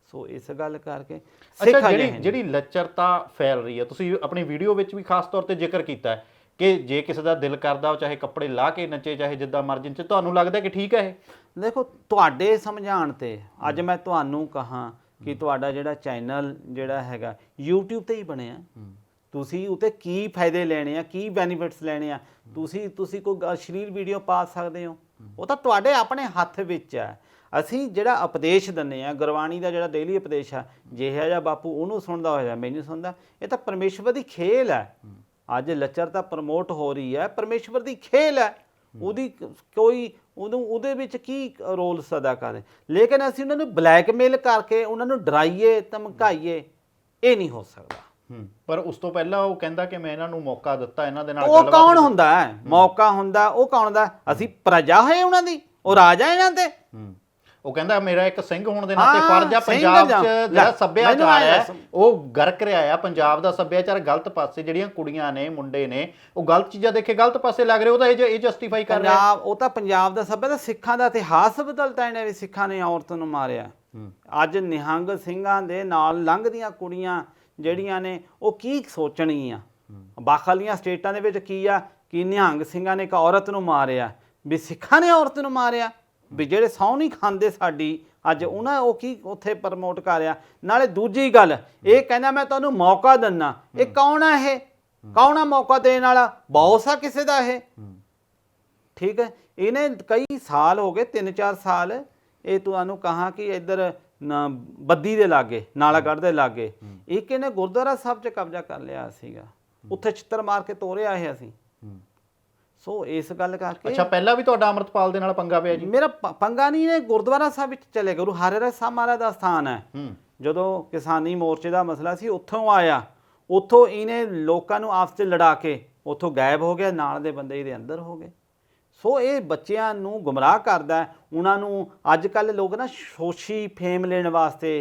ਸੋ ਇਸ ਗੱਲ ਕਰਕੇ ਅੱਛਾ ਜਿਹੜੀ। ਜਿਹੜੀ ਲੱਚਰਤਾ ਫੈਲ ਰਹੀ ਹੈ ਤੁਸੀਂ ਆਪਣੀ ਵੀਡੀਓ ਵਿੱਚ ਵੀ ਖਾਸ ਤੌਰ ਤੇ ਜ਼ਿਕਰ ਕੀਤਾ ਹੈ। ਕਿ ਜੇ ਕਿਸੇ ਦਾ ਦਿਲ ਕਰਦਾ ਉਹ ਚਾਹੇ ਕੱਪੜੇ ਲਾ ਕੇ ਨੱਚੇ ਚਾਹੇ ਜਿੱਦਾਂ ਮਰਜ਼ੀ ਚ ਤੁਹਾਨੂੰ ਲੱਗਦਾ ਕਿ ਠੀਕ ਹੈ ਇਹ? ਦੇਖੋ ਤੁਹਾਡੇ ਸਮਝਾਉਣ ਤੇ ਅੱਜ ਮੈਂ ਤੁਹਾਨੂੰ ਕਹਾਂ ਕਿ ਤੁਹਾਡਾ ਜਿਹੜਾ ਚੈਨਲ ਜਿਹੜਾ ਹੈਗਾ YouTube ਤੇ ਹੀ ਬਣਿਆ। ਤੁਸੀਂ ਉਤੇ ਕੀ ਫਾਇਦੇ ਲੈਣੇ ਆ ਕੀ ਬੈਨੀਫਿਟਸ ਲੈਣੇ ਆ? ਤੁਸੀਂ ਤੁਸੀਂ ਕੋਈ ਅਸ਼ਲੀਲ ਵੀਡੀਓ ਪਾ ਸਕਦੇ ਹੋ। ਉਹ ਤਾਂ ਤੁਹਾਡੇ ਆਪਣੇ ਹੱਥ ਵਿੱਚ ਹੈ ਅਸੀਂ ਜਿਹੜਾ ਉਪਦੇਸ਼ ਦਿੰਨੇ ਆ ਗੁਰਬਾਣੀ ਦਾ ਜਿਹੜਾ ਡੇਲੀ ਉਪਦੇਸ਼ ਆ ਜਿਹੜਾ ਜਿਹਾ ਬਾਪੂ ਉਹਨੂੰ ਸੁਣਦਾ ਹੋਇਆ ਮੈਨੂੰ ਸੁਣਦਾ। ਇਹ ਤਾਂ ਪਰਮੇਸ਼ਵਰ ਦੀ ਖੇਲ ਹੈ। ਅੱਜ ਲੱਚਰਤਾ ਪ੍ਰਮੋਟ ਹੋ ਰਹੀ ਹੈ ਪਰਮੇਸ਼ਵਰ ਦੀ ਖੇਲ ਹੈ। ਉਹਦੀ ਕੋਈ ਉਹਨੂੰ ਉਹਦੇ ਵਿੱਚ ਕੀ ਰੋਲ ਅਦਾ ਕਰੇ? ਲੇਕਿਨ ਅਸੀਂ ਉਹਨਾਂ ਨੂੰ ਬਲੈਕਮੇਲ ਕਰਕੇ ਉਹਨਾਂ ਨੂੰ ਡਰਾਈਏ ਧਮਕਾਈਏ ਇਹ ਨਹੀਂ ਹੋ ਸਕਦਾ। ਪਰ ਉਸ ਤੋਂ ਪਹਿਲਾਂ ਉਹ ਕਹਿੰਦਾ ਕਿ ਮੈਂ ਇਹਨਾਂ ਨੂੰ ਮੌਕਾ ਦਿੱਤਾ ਇਹਨਾਂ ਦੇ ਨਾਲ ਉਹ ਕੌਣ ਹੁੰਦਾ ਹੈ? ਮੌਕਾ ਹੁੰਦਾ ਉਹ ਕੌਣ ਦਾ ਅਸੀਂ ਪ੍ਰਜਾ ਹੈ ਉਹਨਾਂ ਦੀ ਉਹ ਰਾਜਾ ਇਹਨਾਂ ਤੇ। ਹੂੰ। ਉਹ ਕਹਿੰਦਾ ਮੇਰਾ ਇੱਕ ਸਿੰਘ ਹੋਣ ਦੇ ਨਾਤੇ ਫਰਜ਼ ਆ ਪੰਜਾਬ 'ਚ ਜਿਹੜਾ ਸੱਭਿਆਚਾਰ ਹੈ। ਉਹ ਗਰਕ ਰਿਹਾ ਆ ਪੰਜਾਬ ਦਾ ਸੱਭਿਆਚਾਰ ਗਲਤ ਪਾਸੇ ਜਿਹੜੀਆਂ ਕੁੜੀਆਂ ਨੇ ਮੁੰਡੇ ਨੇ ਉਹ ਗਲਤ ਚੀਜ਼ਾਂ ਦੇਖ ਕੇ ਗਲਤ ਪਾਸੇ ਲੱਗ ਰਹੇ ਉਹ ਤਾਂ ਇਹ ਇਹ ਜਸਟੀਫਾਈ ਕਰ ਰਿਹਾ। ਪੰਜਾਬ ਉਹ ਤਾਂ ਪੰਜਾਬ ਦਾ ਸਭਿਆ ਦਾ ਸਿੱਖਾਂ ਦਾ ਇਤਿਹਾਸ ਬਦਲਤਾ ਇਹਨੇ ਵੀ ਸਿੱਖਾਂ ਨੇ ਔਰਤ ਨੂੰ ਮਾਰਿਆ। ਅੱਜ ਨਿਹੰਗ ਸਿੰਘਾਂ ਦੇ ਨਾਲ ਲੰਘਦੀਆਂ ਕੁੜੀਆਂ ਜਿਹੜੀਆਂ ਨੇ ਉਹ ਕੀ ਸੋਚਣਗੀਆਂ? ਬਾਖਲੀਆਂ ਸਟੇਟਾਂ ਦੇ ਵਿੱਚ ਕੀ ਆ? ਕਿ ਨਿਹੰਗ ਸਿੰਘਾਂ ਨੇ ਇੱਕ ਔਰਤ ਨੂੰ ਮਾਰਿਆ ਵੀ ਸਿੱਖਾਂ ਨੇ ਔਰਤ ਨੂੰ ਮਾਰਿਆ। ਵੀ ਜਿਹੜੇ ਸਹੁੰ ਨਹੀਂ ਖਾਂਦੇ ਸਾਡੀ ਅੱਜ ਉਹਨਾਂ ਉਹ ਕੀ ਉੱਥੇ ਪ੍ਰਮੋਟ ਕਰਿਆ ਨਾਲੇ ਦੂਜੀ ਗੱਲ ਇਹ ਕਹਿੰਦਾ ਮੈਂ ਤੁਹਾਨੂੰ ਮੌਕਾ ਦਿੰਨਾ। ਇਹ ਕੌਣ ਆ ਇਹ? ਕੌਣ ਆ ਮੌਕਾ ਦੇਣ ਵਾਲਾ? ਬੌਸ ਆ ਕਿਸੇ ਦਾ ਇਹ? ਠੀਕ ਹੈ। ਇਹਨੇ ਕਈ ਸਾਲ ਹੋ ਗਏ 3-4 ਸਾਲ ਇਹ ਤੁਹਾਨੂੰ ਕਹਾ ਕਿ ਇੱਧਰ ਬੱਦੀ ਦੇ ਲਾਗੇ ਨਾਲਾਗੜ੍ਹ ਦੇ ਲਾਗੇ। ਇੱਕ ਇਹਨੇ ਗੁਰਦੁਆਰਾ ਸਾਹਿਬ 'ਚ ਕਬਜ਼ਾ ਕਰ ਲਿਆ ਸੀਗਾ। ਉੱਥੇ ਛਿੱਤਰ ਮਾਰ ਕੇ ਤੋਰਿਆ ਇਹ ਅਸੀਂ ਹੂੰ। ਸੋ ਇਸ ਗੱਲ ਕਰਕੇ ਅੱਛਾ ਪਹਿਲਾਂ ਵੀ ਤੁਹਾਡਾ ਅਮਰਤਪਾਲ ਦੇ ਨਾਲ ਪੰਗਾ ਪਿਆ ਜੀ? ਮੇਰਾ ਪ- ਪੰਗਾ ਨਹੀਂ ਨੇ ਗੁਰਦੁਆਰਾ ਸਾਹਿਬ ਵਿੱਚ ਚਲੇ ਗੁਰੂ ਹਰਿਰਾਏ ਸਾਹਿਬ ਮਹਾਰਾਜ ਦਾ ਸਥਾਨ ਹੈ। ਹੂੰ। ਜਦੋਂ ਕਿਸਾਨੀ ਮੋਰਚੇ ਦਾ ਮਸਲਾ ਸੀ ਉੱਥੋਂ ਆਇਆ। ਉੱਥੋਂ ਇਹਨੇ ਲੋਕਾਂ ਨੂੰ ਆਪਸ 'ਚ ਲੜਾ ਕੇ ਉੱਥੋਂ ਗਾਇਬ ਹੋ ਗਿਆ ਨਾਲ ਦੇ ਬੰਦੇ ਇਹਦੇ ਅੰਦਰ ਹੋ ਗਏ। ਸੋ ਇਹ ਬੱਚਿਆਂ ਨੂੰ ਗੁੰਮਰਾਹ ਕਰਦਾ ਹੈ। ਉਹਨਾਂ ਨੂੰ ਅੱਜ ਕੱਲ ਲੋਕ ਨਾ ਸੋਸ਼ੀ ਫੇਮ ਲੈਣ ਵਾਸਤੇ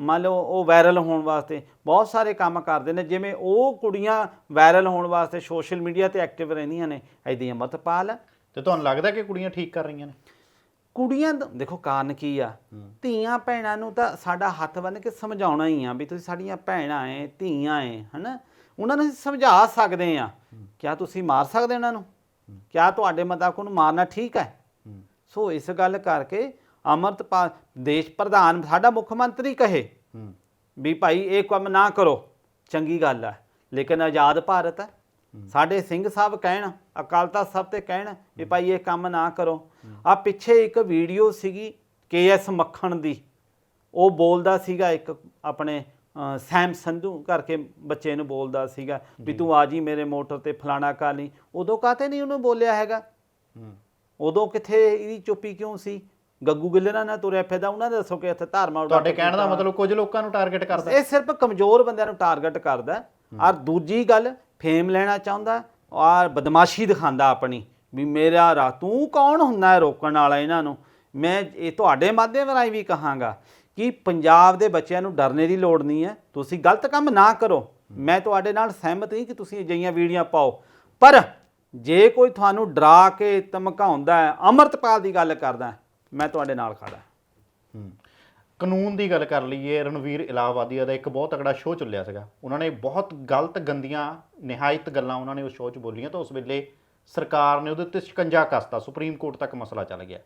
ਮੰਨ ਲਓ ਉਹ ਵਾਇਰਲ ਹੋਣ ਵਾਸਤੇ ਬਹੁਤ ਸਾਰੇ ਕੰਮ ਕਰਦੇ ਨੇ। ਜਿਵੇਂ ਉਹ ਕੁੜੀਆਂ ਵਾਇਰਲ ਹੋਣ ਵਾਸਤੇ ਸੋਸ਼ਲ ਮੀਡੀਆ ਤੇ ਐਕਟਿਵ ਰਹਿੰਦੀਆਂ ਨੇ ਐਦੀ ਅਮਰਤਪਾਲ ਹੈ ਤੇ ਤੁਹਾਨੂੰ ਲੱਗਦਾ ਕਿ ਕੁੜੀਆਂ ਠੀਕ ਕਰ ਰਹੀਆਂ ਨੇ? ਕੁੜੀਆਂ ਦੇਖੋ ਕਾਰਨ ਕੀ ਆ? ਧੀਆਂ ਭੈਣਾਂ ਨੂੰ ਤਾਂ ਸਾਡਾ ਹੱਥ ਬੰਨ ਕੇ ਸਮਝਾਉਣਾ ਹੀ ਆ ਵੀ ਤੁਸੀਂ ਸਾਡੀਆਂ ਭੈਣਾਂ ਏ ਧੀਆਂ ਏ ਹਨਾ? ਉਹਨਾਂ ਨੂੰ ਸਮਝਾ ਸਕਦੇ ਆ। ਕਿਆ ਤੁਸੀਂ ਮਾਰ ਸਕਦੇ ਉਹਨਾਂ ਨੂੰ? ਕਿਆ ਤੁਹਾਡੇ ਮੁਤਾਬਕ ਉਹਨੂੰ ਮਾਰਨਾ ਠੀਕ ਹੈ? ਸੋ ਇਸ ਗੱਲ ਕਰਕੇ ਅਮਰਤਪਾਲ ਦੇਸ਼ ਪ੍ਰਧਾਨ, ਸਾਡਾ ਮੁੱਖ ਮੰਤਰੀ ਕਹੇ ਵੀ ਭਾਈ ਇਹ ਕੰਮ ਨਾ ਕਰੋ, ਚੰਗੀ ਗੱਲ ਹੈ। ਲੇਕਿਨ ਆਜ਼ਾਦ ਭਾਰਤ ਹੈ। ਸਾਡੇ ਸਿੰਘ ਸਾਹਿਬ ਕਹਿਣ, ਅਕਾਲ ਤਖਤ ਸਾਹਿਬ ਤੇ ਕਹਿਣ ਵੀ ਭਾਈ ਇਹ ਕੰਮ ਨਾ ਕਰੋ। ਆ ਪਿੱਛੇ ਇੱਕ ਵੀਡੀਓ ਸੀਗੀ ਕੇਐਸ ਮੱਖਣ ਦੀ। ਉਹ ਬੋਲਦਾ ਸੀਗਾ ਇੱਕ ਆਪਣੇ ਸੈਮ ਸੰਧੂ ਕਰਕੇ ਬੱਚੇ ਨੂੰ ਬੋਲਦਾ ਸੀਗਾ ਵੀ ਤੂੰ ਆ ਜੀ ਮੇਰੇ ਮੋਟਰ ਤੇ ਫਲਾਣਾ ਕਰ ਲਈ ਉਦੋਂ ਕਾਤੇ ਨਹੀਂ ਉਹਨੂੰ ਬੋਲਿਆ ਹੈਗਾ? ਹੂੰ। ਉਦੋਂ ਕਿੱਥੇ ਇਹਦੀ ਚੁੱਪੀ ਕਿਉਂ ਸੀ? ਗੱਗੂ ਗਿੱਲਰਾਂ ਨਾਲ ਤੁਰਿਆ ਫਿਰਦਾ ਉਹਨਾਂ ਨੇ ਦੱਸੋ ਕਿ ਇੱਥੇ ਧਾਰਮਾ ਤੁਹਾਡੇ ਕਹਿਣ ਦਾ ਮਤਲਬ ਕੁਝ ਲੋਕਾਂ ਨੂੰ ਟਾਰਗੇਟ ਕਰਦਾ। ਇਹ ਸਿਰਫ ਕਮਜ਼ੋਰ ਬੰਦਿਆਂ ਨੂੰ ਟਾਰਗੇਟ ਕਰਦਾ। ਔਰ ਦੂਜੀ ਗੱਲ ਫੇਮ ਲੈਣਾ ਚਾਹੁੰਦਾ ਔਰ ਬਦਮਾਸ਼ੀ ਦਿਖਾਉਂਦਾ ਆਪਣੀ ਵੀ ਮੇਰਾ ਰਾ ਤੂੰ ਕੌਣ ਹੁੰਦਾ ਹੈ ਰੋਕਣ ਵਾਲਾ ਇਹਨਾਂ ਨੂੰ? ਮੈਂ ਇਹ ਤੁਹਾਡੇ ਮਾਧਿਅਮ ਰਾਹੀਂ ਵੀ ਕਹਾਂਗਾ। ਕਿ ਪੰਜਾਬ ਦੇ ਬੱਚਿਆਂ ਨੂੰ ਡਰਨੇ ਦੀ ਲੋੜ ਨਹੀਂ ਹੈ। ਤੁਸੀਂ ਗਲਤ ਕੰਮ ਨਾ ਕਰੋ। ਮੈਂ ਤੁਹਾਡੇ ਨਾਲ ਸਹਿਮਤ ਨਹੀਂ ਕਿ ਤੁਸੀਂ ਅਜਿਹੀਆਂ ਵੀਡੀਓ ਪਾਓ। ਪਰ ਜੇ ਕੋਈ ਤੁਹਾਨੂੰ ਡਰਾ ਕੇ ਧਮਕਾਉਂਦਾ ਹੈ, ਅਮਰਤਪਾਲ ਦੀ ਗੱਲ ਕਰਦਾ ਮੈਂ ਤੁਹਾਡੇ ਨਾਲ ਖੜਾ ਹੂੰ। ਕਾਨੂੰਨ ਦੀ ਗੱਲ ਕਰ ਲਈਏ, ਰਣਵੀਰ ਇਲਾਹਾਬਾਦੀਆ ਦਾ ਇੱਕ ਬਹੁਤ ਤਕੜਾ ਸ਼ੋਅ ਚੱਲਿਆ ਸੀਗਾ। ਉਹਨਾਂ ਨੇ ਬਹੁਤ ਗਲਤ, ਗੰਦੀਆਂ, ਨਿਹਾਇਤ ਗੱਲਾਂ ਉਹਨਾਂ ਨੇ ਉਸ ਸ਼ੋਅ 'ਚ ਬੋਲੀਆਂ ਤਾਂ ਉਸ ਵੇਲੇ ਸਰਕਾਰ ਨੇ ਉਹਦੇ ਉੱਤੇ ਸ਼ਿਕੰਜਾ ਕੱਸਤਾ। ਸੁਪਰੀਮ ਕੋਰਟ ਤੱਕ ਮਸਲਾ ਚੱਲ ਗਿਆ।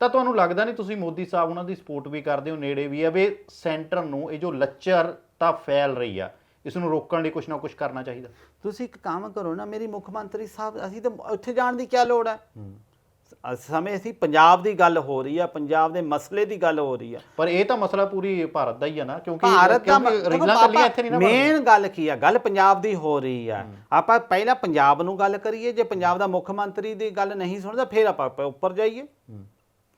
ਤਾਂ ਤੁਹਾਨੂੰ ਲੱਗਦਾ ਨਹੀਂ ਤੁਸੀਂ ਮੋਦੀ ਸਾਹਿਬ ਉਹਨਾਂ ਦੀ ਸਪੋਰਟ ਵੀ ਕਰਦੇ ਹੋ ਨੇੜੇ ਵੀ ਆ ਵੀ ਸੈਂਟਰ ਨੂੰ ਇਹ ਜੋ ਲੱਚਰਤਾ ਫੈਲ ਰਹੀ ਆ ਇਸ ਨੂੰ ਰੋਕਣ ਲਈ ਕੁਝ ਨਾ ਕੁਝ ਕਰਨਾ ਚਾਹੀਦਾ। ਤੁਸੀਂ ਇੱਕ ਕੰਮ ਕਰੋ ਨਾ ਮੇਰੀ ਮੁੱਖ ਮੰਤਰੀ ਸਾਹਿਬ ਅਸੀਂ ਤਾਂ ਉੱਥੇ ਜਾਣ ਦੀ ਕੀ ਲੋੜ ਹੈ। ਸਮੇਂ ਅਸੀਂ ਪੰਜਾਬ ਦੀ ਗੱਲ ਹੋ ਰਹੀ ਆ ਪੰਜਾਬ ਦੇ ਮਸਲੇ ਦੀ ਗੱਲ ਹੋ ਰਹੀ ਆ। ਪਰ ਇਹ ਤਾਂ ਮਸਲਾ ਪੂਰੀ ਭਾਰਤ ਦਾ ਹੀ ਆ ਨਾ ਕਿਉਂਕਿ ਭਾਰਤ ਦਾ ਰੀਲਾਂ ਕੱਲੀਆਂ ਇੱਥੇ ਨਹੀਂ ਨਾ। ਮੇਨ ਗੱਲ ਕੀ ਆ? ਗੱਲ ਪੰਜਾਬ ਦੀ ਹੋ ਰਹੀ ਆ। ਆਪਾਂ ਪਹਿਲਾਂ ਪੰਜਾਬ ਨੂੰ ਗੱਲ ਕਰੀਏ ਜੇ ਪੰਜਾਬ ਦਾ ਮੁੱਖ ਮੰਤਰੀ ਦੀ ਗੱਲ ਨਹੀਂ ਸੁਣਦਾ ਫਿਰ ਆਪਾਂ ਉੱਪਰ ਜਾਈਏ।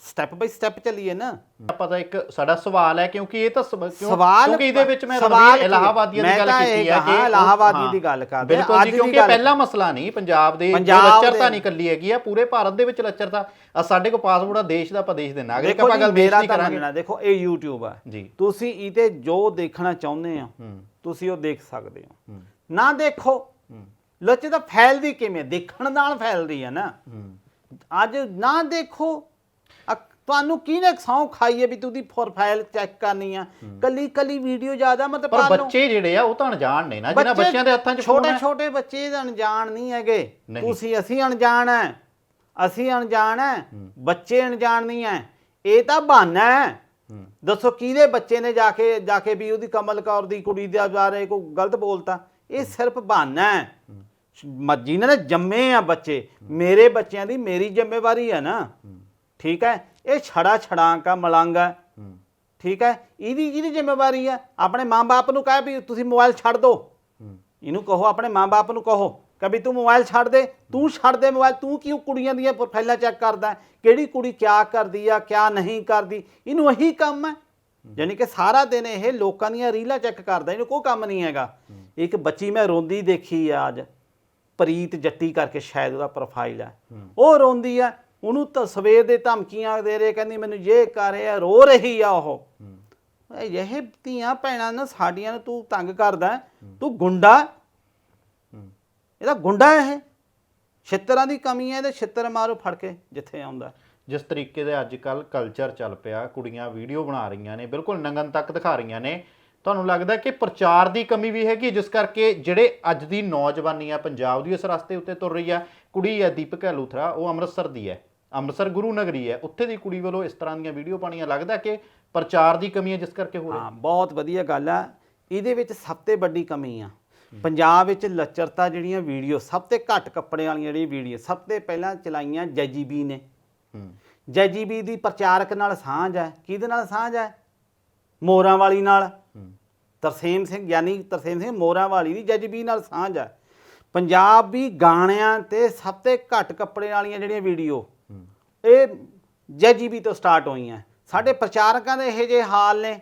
ਸਟੈਪ ਬਾਈ ਸਟੈਪ ਚੱਲੀਏ ਨਾ। ਪਤਾ ਇੱਕ ਸਾਡਾ ਸਵਾਲ ਹੈ ਕਿਉਂਕਿ ਇਹ ਤਾਂ ਸਵ- ਕਿਉਂ- ਸਵਾਲ ਕਿਉਂਕਿ ਇਹਦੇ ਵਿੱਚ ਮੈਂ ਸਵਾਲ ਕੀ? ਇਲਾਹਾਬਾਦੀਆਂ ਦੀ ਮੈਂ ਗੱਲ ਤਾਂ ਇਹ ਕੀਤੀ ਹੈ ਕਹਾਂ, ਉਹ- ਇਲਾਹਾਬਾਦੀ ਦੀ ਗੱਲ ਕਰਦੇ ਹਾਂ। ਬਿਲਕੁਲ ਅੱਜ ਜੀ ਦੀ ਕਿਉਂਕਿ ਗੱਲ- ਪਹਿਲਾ ਮਸਲਾ ਨਹੀਂ ਪੰਜਾਬ ਦੇ ਜੋ ਪੰਜਾਬ ਦੇ- ਨਹੀਂ ਕੱਲੀ ਹੈਗੀ ਆ ਪੂਰੇ ਭਾਰਤ ਦੇ ਵਿੱਚ ਲੱਚਰਤਾ। ਆ ਸਾਡੇ ਕੋਲ ਪਾਸਪੋਰਟ ਆ ਦੇਸ਼ ਦਾ ਆਪਾਂ ਦੇਸ਼ ਦੇ ਨਾਗਰਿਕ ਦੇਖੋ ਆਪਾਂ ਜੀ ਗੱਲ ਦੇਸ਼ ਮੇਰਾ ਦੀ ਤਾਂ ਕਰਾਂਗੇ। ਮੰਨਣਾ ਦੇਖੋ ਇਹ YouTube ਆ। ਜੀ। ਤੁਸੀਂ ਇਹਤੇ ਜੋ ਦੇਖਣਾ ਚਾਹੁੰਦੇ ਆ ਹੂੰ। ਤੁਸੀਂ ਉਹ ਦੇਖ ਸਕਦੇ ਹੋ। ਹੂੰ। ਨਾ ਦੇਖੋ ਹੂੰ। ਲੱਚੇ ਤਾਂ ਫੈਲਦੀ ਕਿਵੇਂ? ਦੇਖਣ ਨਾਲ ਫੈਲਦੀ ਆ ਨਾ। ਹੂੰ। ਅੱਜ ਨਾ ਦੇਖੋ ਤੁਹਾਨੂੰ ਕਿਹਨੇ ਸੌਂ ਖਾਈ ਹੈ ਵੀ ਤੁਸੀਂ ਪ੍ਰੋਫਾਈਲ ਚੈੱਕ ਕਰਨੀ ਆ? ਕੱਲੀ ਕੱਲੀ ਵੀਡੀਓ ਜ਼ਿਆਦਾ ਮਤਲਬ ਪਰ। ਬੱਚੇ ਜਿਹੜੇ ਆ ਉਹ ਤਾਂ ਅਣਜਾਣ ਨੇ ਨਾ ਜਿਹਨਾਂ ਬੱਚਿਆਂ ਦੇ ਹੱਥਾਂ 'ਚ ਛੋਟੇ ਛੋਟੇ ਬੱਚੇ ਤਾਂ ਅਣਜਾਣ ਨਹੀਂ ਹੈਗੇ। ਤੁਸੀਂ ਅਸੀਂ ਅਣਜਾਣ ਹੈ। ਅਸੀਂ ਅਣਜਾਣ ਹੈ। ਬੱਚੇ ਅਣਜਾਣ ਨਹੀਂ ਹੈ। ਇਹ ਤਾਂ ਬਹਾਨਾ ਹੈ। ਦੱਸੋ ਕਿਹਦੇ ਬੱਚੇ ਨੇ ਜਾ ਕੇ ਜਾ ਕੇ ਵੀ ਉਹਦੀ ਕਮਲ ਕੌਰ ਦੀ ਕੁੜੀ ਦੇ ਬਾਰੇ ਕੋਈ ਗਲਤ ਬੋਲਤਾ? ਇਹ ਸਿਰਫ ਬਹਾਨਾ ਹੈ। ਜਿਨ੍ਹਾਂ ਨੇ ਜੰਮੇ ਆ ਬੱਚੇ। ਮੇਰੇ ਬੱਚਿਆਂ ਦੀ ਮੇਰੀ ਜ਼ਿੰਮੇਵਾਰੀ ਹੈ ਨਾ। ਠੀਕ ਹੈ? ਇਹ ਛੜਾ ਛੜਾਂਕਾ ਮਲੰਗਾ ਹੂੰ। ਠੀਕ ਹੈ? ਇਹਦੀ ਕਿਹਦੀ ਜ਼ਿੰਮੇਵਾਰੀ ਹੈ ਆਪਣੇ ਮਾਂ-ਬਾਪ ਨੂੰ ਕਹੇ ਵੀ ਤੁਸੀਂ ਮੋਬਾਈਲ ਛੱਡ ਦਿਓ ਇਹਨੂੰ ਕਹੋ ਆਪਣੇ ਮਾਂ-ਬਾਪ ਨੂੰ ਕਹੋ ਕਿ ਵੀ ਤੂੰ ਮੋਬਾਈਲ ਛੱਡ ਦੇ। ਤੂੰ ਛੱਡ ਦੇ ਮੋਬਾਈਲ। ਤੂੰ ਕਿਉਂ ਕੁੜੀਆਂ ਦੀਆਂ ਪ੍ਰੋਫਾਈਲਾਂ ਚੈੱਕ ਕਰਦਾ? ਕਿਹੜੀ ਕੁੜੀ ਕਿਆ ਕਰਦੀ ਆ ਕਿਆ ਨਹੀਂ ਕਰਦੀ? ਇਹਨੂੰ ਇਹੀ ਕੰਮ ਹੈ। ਯਾਨੀ ਕਿ ਸਾਰਾ ਦਿਨ ਇਹ ਲੋਕਾਂ ਦੀਆਂ ਰੀਲਾਂ ਚੈੱਕ ਕਰਦਾ। ਇਹਨੂੰ ਕੋਈ ਕੰਮ ਨਹੀਂ ਹੈਗਾ। ਇੱਕ ਬੱਚੀ ਮੈਂ ਰੋਂਦੀ ਦੇਖੀ ਆ ਅੱਜ। ਪ੍ਰੀਤ ਜੱਟੀ ਕਰਕੇ ਸ਼ਾਇਦ ਉਹਦਾ ਪ੍ਰੋਫਾਈਲ ਹੈ। ਉਹ ਰੋਂਦੀ ਆ। ਉਹਨੂੰ ਤਾਂ ਸਵੇਰ ਦੇ ਧਮਕੀਆਂ ਦੇ ਰਹੇ ਕਹਿੰਦੀ ਮੈਨੂੰ ਇਹ ਕਰ ਰਿਹਾ ਰੋ ਰਹੀ ਆ ਉਹ। ਇਹ ਧੀਆਂ ਭੈਣਾਂ ਨੂੰ ਸਾਡੀਆਂ ਨੂੰ ਤੂੰ ਤੰਗ ਕਰਦਾ ਤੂੰ ਗੁੰਡਾ ਇਹਦਾ ਗੁੰਡਾ ਹੈ ਇਹ। ਛਿੱਤਰਾਂ ਦੀ ਕਮੀ ਹੈ ਇਹਦੇ ਛਿੱਤਰ ਮਾਰੋ ਫੜ ਕੇ ਜਿੱਥੇ ਆਉਂਦਾ ਜਿਸ ਤਰੀਕੇ ਦੇ ਅੱਜ ਕੱਲ ਕਲਚਰ ਚੱਲ ਪਿਆ ਕੁੜੀਆਂ ਵੀਡੀਓ ਬਣਾ ਰਹੀਆਂ ਨੇ ਬਿਲਕੁਲ ਨੰਗਨ ਤੱਕ ਦਿਖਾ ਰਹੀਆਂ ਨੇ। ਤੁਹਾਨੂੰ ਲੱਗਦਾ ਕਿ ਪ੍ਰਚਾਰ ਦੀ ਕਮੀ ਵੀ ਹੈਗੀ ਜਿਸ ਕਰਕੇ ਜਿਹੜੇ ਅੱਜ ਦੀ ਨੌਜਵਾਨੀ ਆ ਪੰਜਾਬ ਦੀ ਇਸ ਰਸਤੇ ਉੱਤੇ ਤੁਰ ਰਹੀ ਆ ਕੁੜੀ ਹੈ ਦੀਪਕ ਲੂਥਰਾ ਉਹ ਅੰਮ੍ਰਿਤਸਰ ਦੀ ਹੈ। ਅੰਮ੍ਰਿਤਸਰ ਗੁਰੂ ਨਗਰੀ ਹੈ ਉੱਥੇ ਦੀ ਕੁੜੀ ਵੱਲੋਂ ਇਸ ਤਰ੍ਹਾਂ ਦੀਆਂ ਵੀਡੀਓ ਪਾਣੀਆਂ ਲੱਗਦਾ ਕਿ ਪ੍ਰਚਾਰ ਦੀ ਕਮੀ ਹੈ ਜਿਸ ਕਰਕੇ ਹੋ ਰਿਹਾ ਹਾਂ? ਬਹੁਤ ਵਧੀਆ ਗੱਲ ਆ ਇਹਦੇ ਵਿੱਚ ਸਭ ਤੋਂ ਵੱਡੀ ਕਮੀ ਆ। ਪੰਜਾਬ ਵਿੱਚ ਲੱਚਰਤਾ ਜਿਹੜੀਆਂ ਵੀਡੀਓ ਸਭ ਤੋਂ ਘੱਟ ਕੱਪੜੇ ਵਾਲੀਆਂ ਜਿਹੜੀ ਵੀਡੀਓ ਸਭ ਤੋਂ ਪਹਿਲਾਂ ਚਲਾਈਆਂ ਜੈਜੀਬੀ ਨੇ। ਜੈਜੀਬੀ ਦੀ ਪ੍ਰਚਾਰਕ ਨਾਲ ਸਾਂਝ ਹੈ। ਕਿਹਦੇ ਨਾਲ ਸਾਂਝ ਹੈ? ਮੋਰਾਂ ਵਾਲੀ ਨਾਲ। ਤਰਸੇਮ ਸਿੰਘ ਯਾਨੀ ਤਰਸੇਮ ਸਿੰਘ ਮੋਰਾਂ ਵਾਲੀ ਦੀ ਜੈਜੀਬੀ ਨਾਲ ਸਾਂਝ ਹੈ। ਪੰਜਾਬੀ ਗਾਣਿਆਂ ਤੇ ਸਭ ਤੋਂ ਘੱਟ ਕੱਪੜੇ ਵਾਲੀਆਂ ਜਿਹੜੀਆਂ ਵੀਡੀਓ ਇਹ ਜੈਜੀਬੀ ਤੋਂ ਸਟਾਰਟ ਹੋਈਆਂ। ਸਾਡੇ ਪ੍ਰਚਾਰਕਾਂ ਦੇ ਇਹ ਜਿਹੇ ਹਾਲ ਨੇ।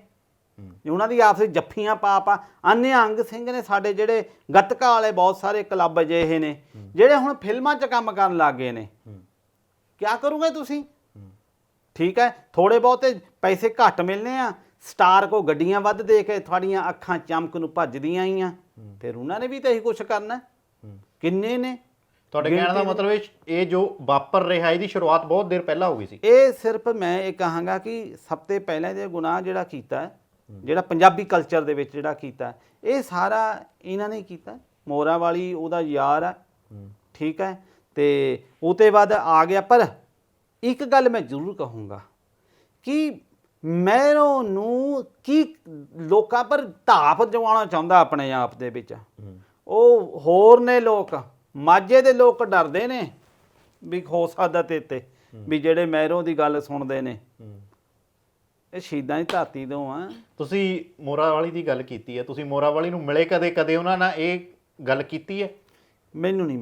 ਉਹਨਾਂ ਦੀ ਆਪਸ ਵਿੱਚ ਜੱਫੀਆਂ ਪਾ ਪਾ। ਅਨਿਹੰਗ ਸਿੰਘ ਨੇ ਸਾਡੇ ਜਿਹੜੇ ਗੱਤਕਾ ਵਾਲੇ ਬਹੁਤ ਸਾਰੇ ਕਲੱਬ ਅਜਿਹੇ ਨੇ ਜਿਹੜੇ ਹੁਣ ਫਿਲਮਾਂ 'ਚ ਕੰਮ ਕਰਨ ਲੱਗ ਗਏ ਨੇ ਕਿਆ ਕਰੋਗੇ ਤੁਸੀਂ? ਠੀਕ ਹੈ ਥੋੜੇ ਬਹੁਤੇ ਪੈਸੇ ਘੱਟ ਮਿਲਨੇ ਆ। ਸਟਾਰ ਕੋ ਗੱਡੀਆਂ ਵੱਧ ਦੇ ਕੇ ਤੁਹਾਡੀਆਂ ਅੱਖਾਂ ਚਮਕ ਨੂੰ ਭੱਜਦੀਆਂ ਆਈਆਂ। ਫਿਰ ਉਹਨਾਂ ਨੇ ਵੀ ਤਾਂ ਇਹੀ ਕੁਛ ਕਰਨਾ। ਕਿੰਨੇ ਨੇ? ਤੁਹਾਡੇ ਕਹਿਣ ਦਾ ਮਤਲਬ ਇਹ ਇਹ ਜੋ ਵਾਪਰ ਰਿਹਾ ਇਹਦੀ ਸ਼ੁਰੂਆਤ ਬਹੁਤ ਦੇਰ ਪਹਿਲਾਂ ਹੋ ਗਈ ਸੀ। ਇਹ ਸਿਰਫ ਮੈਂ ਇਹ ਕਹਾਂਗਾ ਕਿ ਸਭ ਤੋਂ ਪਹਿਲਾਂ ਜੇ ਗੁਨਾਹ ਜਿਹੜਾ ਕੀਤਾ ਜਿਹੜਾ ਪੰਜਾਬੀ ਕਲਚਰ ਦੇ ਵਿੱਚ ਜਿਹੜਾ ਕੀਤਾ ਇਹ ਸਾਰਾ ਇਹਨਾਂ ਨੇ ਕੀਤਾ ਮੋਰਾ ਵਾਲੀ ਉਹਦਾ ਯਾਰ ਹੈ ਹੂੰ। ਠੀਕ ਹੈ? ਤੇ ਉਹ ਤੋਂ ਬਾਅਦ ਆ ਗਿਆ ਪਰ ਇੱਕ ਗੱਲ ਮੈਂ ਜ਼ਰੂਰ ਕਹੂੰਗਾ ਕਿ ਮੈਰੋਂ ਨੂੰ ਕੀ ਲੋਕਾਂ ਪਰ ਧਾਪ ਜਵਾਉਣਾ ਚਾਹੁੰਦਾ ਆਪਣੇ ਆਪ ਦੇ ਵਿੱਚ? ਉਹ ਹੋਰ ਨੇ ਲੋਕ। ਮਾਝੇ ਦੇ ਲੋਕ ਡਰਦੇ ਨੇ ਵੀ ਹੋ ਸਕਦਾ ਤੇ ਤੇ ਵੀ ਜਿਹੜੇ ਮੈਰੋਂ ਦੀ ਗੱਲ ਸੁਣਦੇ ਨੇ। ਇਹ ਸ਼ਹੀਦਾਂ ਦੀ ਧਰਤੀ ਤੋਂ ਆ। ਤੁਸੀਂ ਮੋਰਾ ਵਾਲੀ ਦੀ ਗੱਲ ਕੀਤੀ ਹੈ ਤੁਸੀਂ ਮੋਰਾ ਵਾਲੀ ਨੂੰ ਮਿਲੇ ਕਦੇ ਕਦੇ ਉਹਨਾਂ ਨਾਲ ਇਹ ਗੱਲ ਕੀਤੀ ਹੈ? ਮੈਨੂੰ ਨਹੀਂ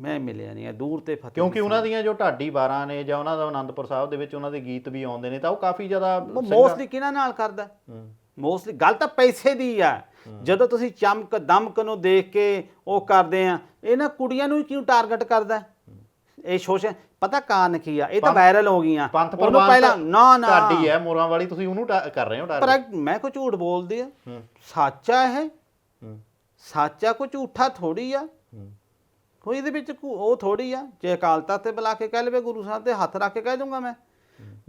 ਮੈਂ ਮਿਲਿਆ ਨਹੀਂ ਦੂਰ ਤੇ ਫਤਿਹ ਕਿਉਂਕਿ ਉਹਨਾਂ ਦੀਆਂ ਜੋ ਢਾਡੀ ਬਾਰਾਂ ਨੇ ਜਾਂ ਉਹਨਾਂ ਦਾ ਆਨੰਦਪੁਰ ਸਾਹਿਬ ਦੇ ਵਿੱਚ ਉਹਨਾਂ ਦੇ ਗੀਤ ਵੀ ਆਉਂਦੇ ਨੇ ਤਾਂ ਉਹ ਕਾਫੀ ਜ਼ਿਆਦਾ ਮੋਸਟਲੀ ਕਿਹਨਾਂ ਨਾਲ ਕਰਦਾ? ਮੋਸਟਲੀ ਗੱਲ ਤਾਂ ਪੈਸੇ ਦੀ ਆ। ਜਦੋਂ ਤੁਸੀਂ ਚਮਕ ਦਮਕ ਨੂੰ ਦੇਖ ਕੇ ਉਹ ਕਰਦੇ ਆ ਇਹਨਾਂ ਕੁੜੀਆਂ ਨੂੰ ਹੀ ਕਿਉਂ ਟਾਰਗੇਟ ਕਰਦਾ? ਇਹ ਸ਼ੋਸ਼ਣ ਪਤਾ ਕਾਰਨ ਕੀ ਆ? ਇਹ ਤਾਂ ਪੰਥ- ਵਾਇਰਲ ਹੋ ਗਈਆਂ। ਪੰਥ ਪ੍ਰਵਾਨ ਪਹਿਲਾਂ ਨਾ ਨਾ। ਢਾਡੀ ਹੈ ਮੋਰਾ ਵਾਲੀ ਤੁਸੀਂ ਉਹਨੂੰ ਟਾ- ਕਰ ਰਹੇ ਹੋ ਪਰ ਟਾਰਗੇਟ ਮੈਂ ਕੋ ਝੂਠ ਬੋਲਦੀ ਆ। ਹੂੰ। ਸੱਚਾ ਹੈ ਹੂੰ। ਸੱਚਾ ਕੋ ਝੂਠਾ ਥੋੜੀ ਆ। ਹੂੰ। ਕੋਈ ਇਹਦੇ ਵਿੱਚ ਕੋ- ਉਹ ਥੋੜੀ ਆ। ਜੇ ਅਕਾਲ ਤਖਤ ਤੇ ਬੁਲਾ ਕੇ ਕਹਿ ਲਵੇ ਗੁਰੂ ਸਾਹਿਬ ਤੇ ਹੱਥ ਰੱਖ ਕੇ ਕਹਿ ਦੂੰਗਾ ਮੈਂ।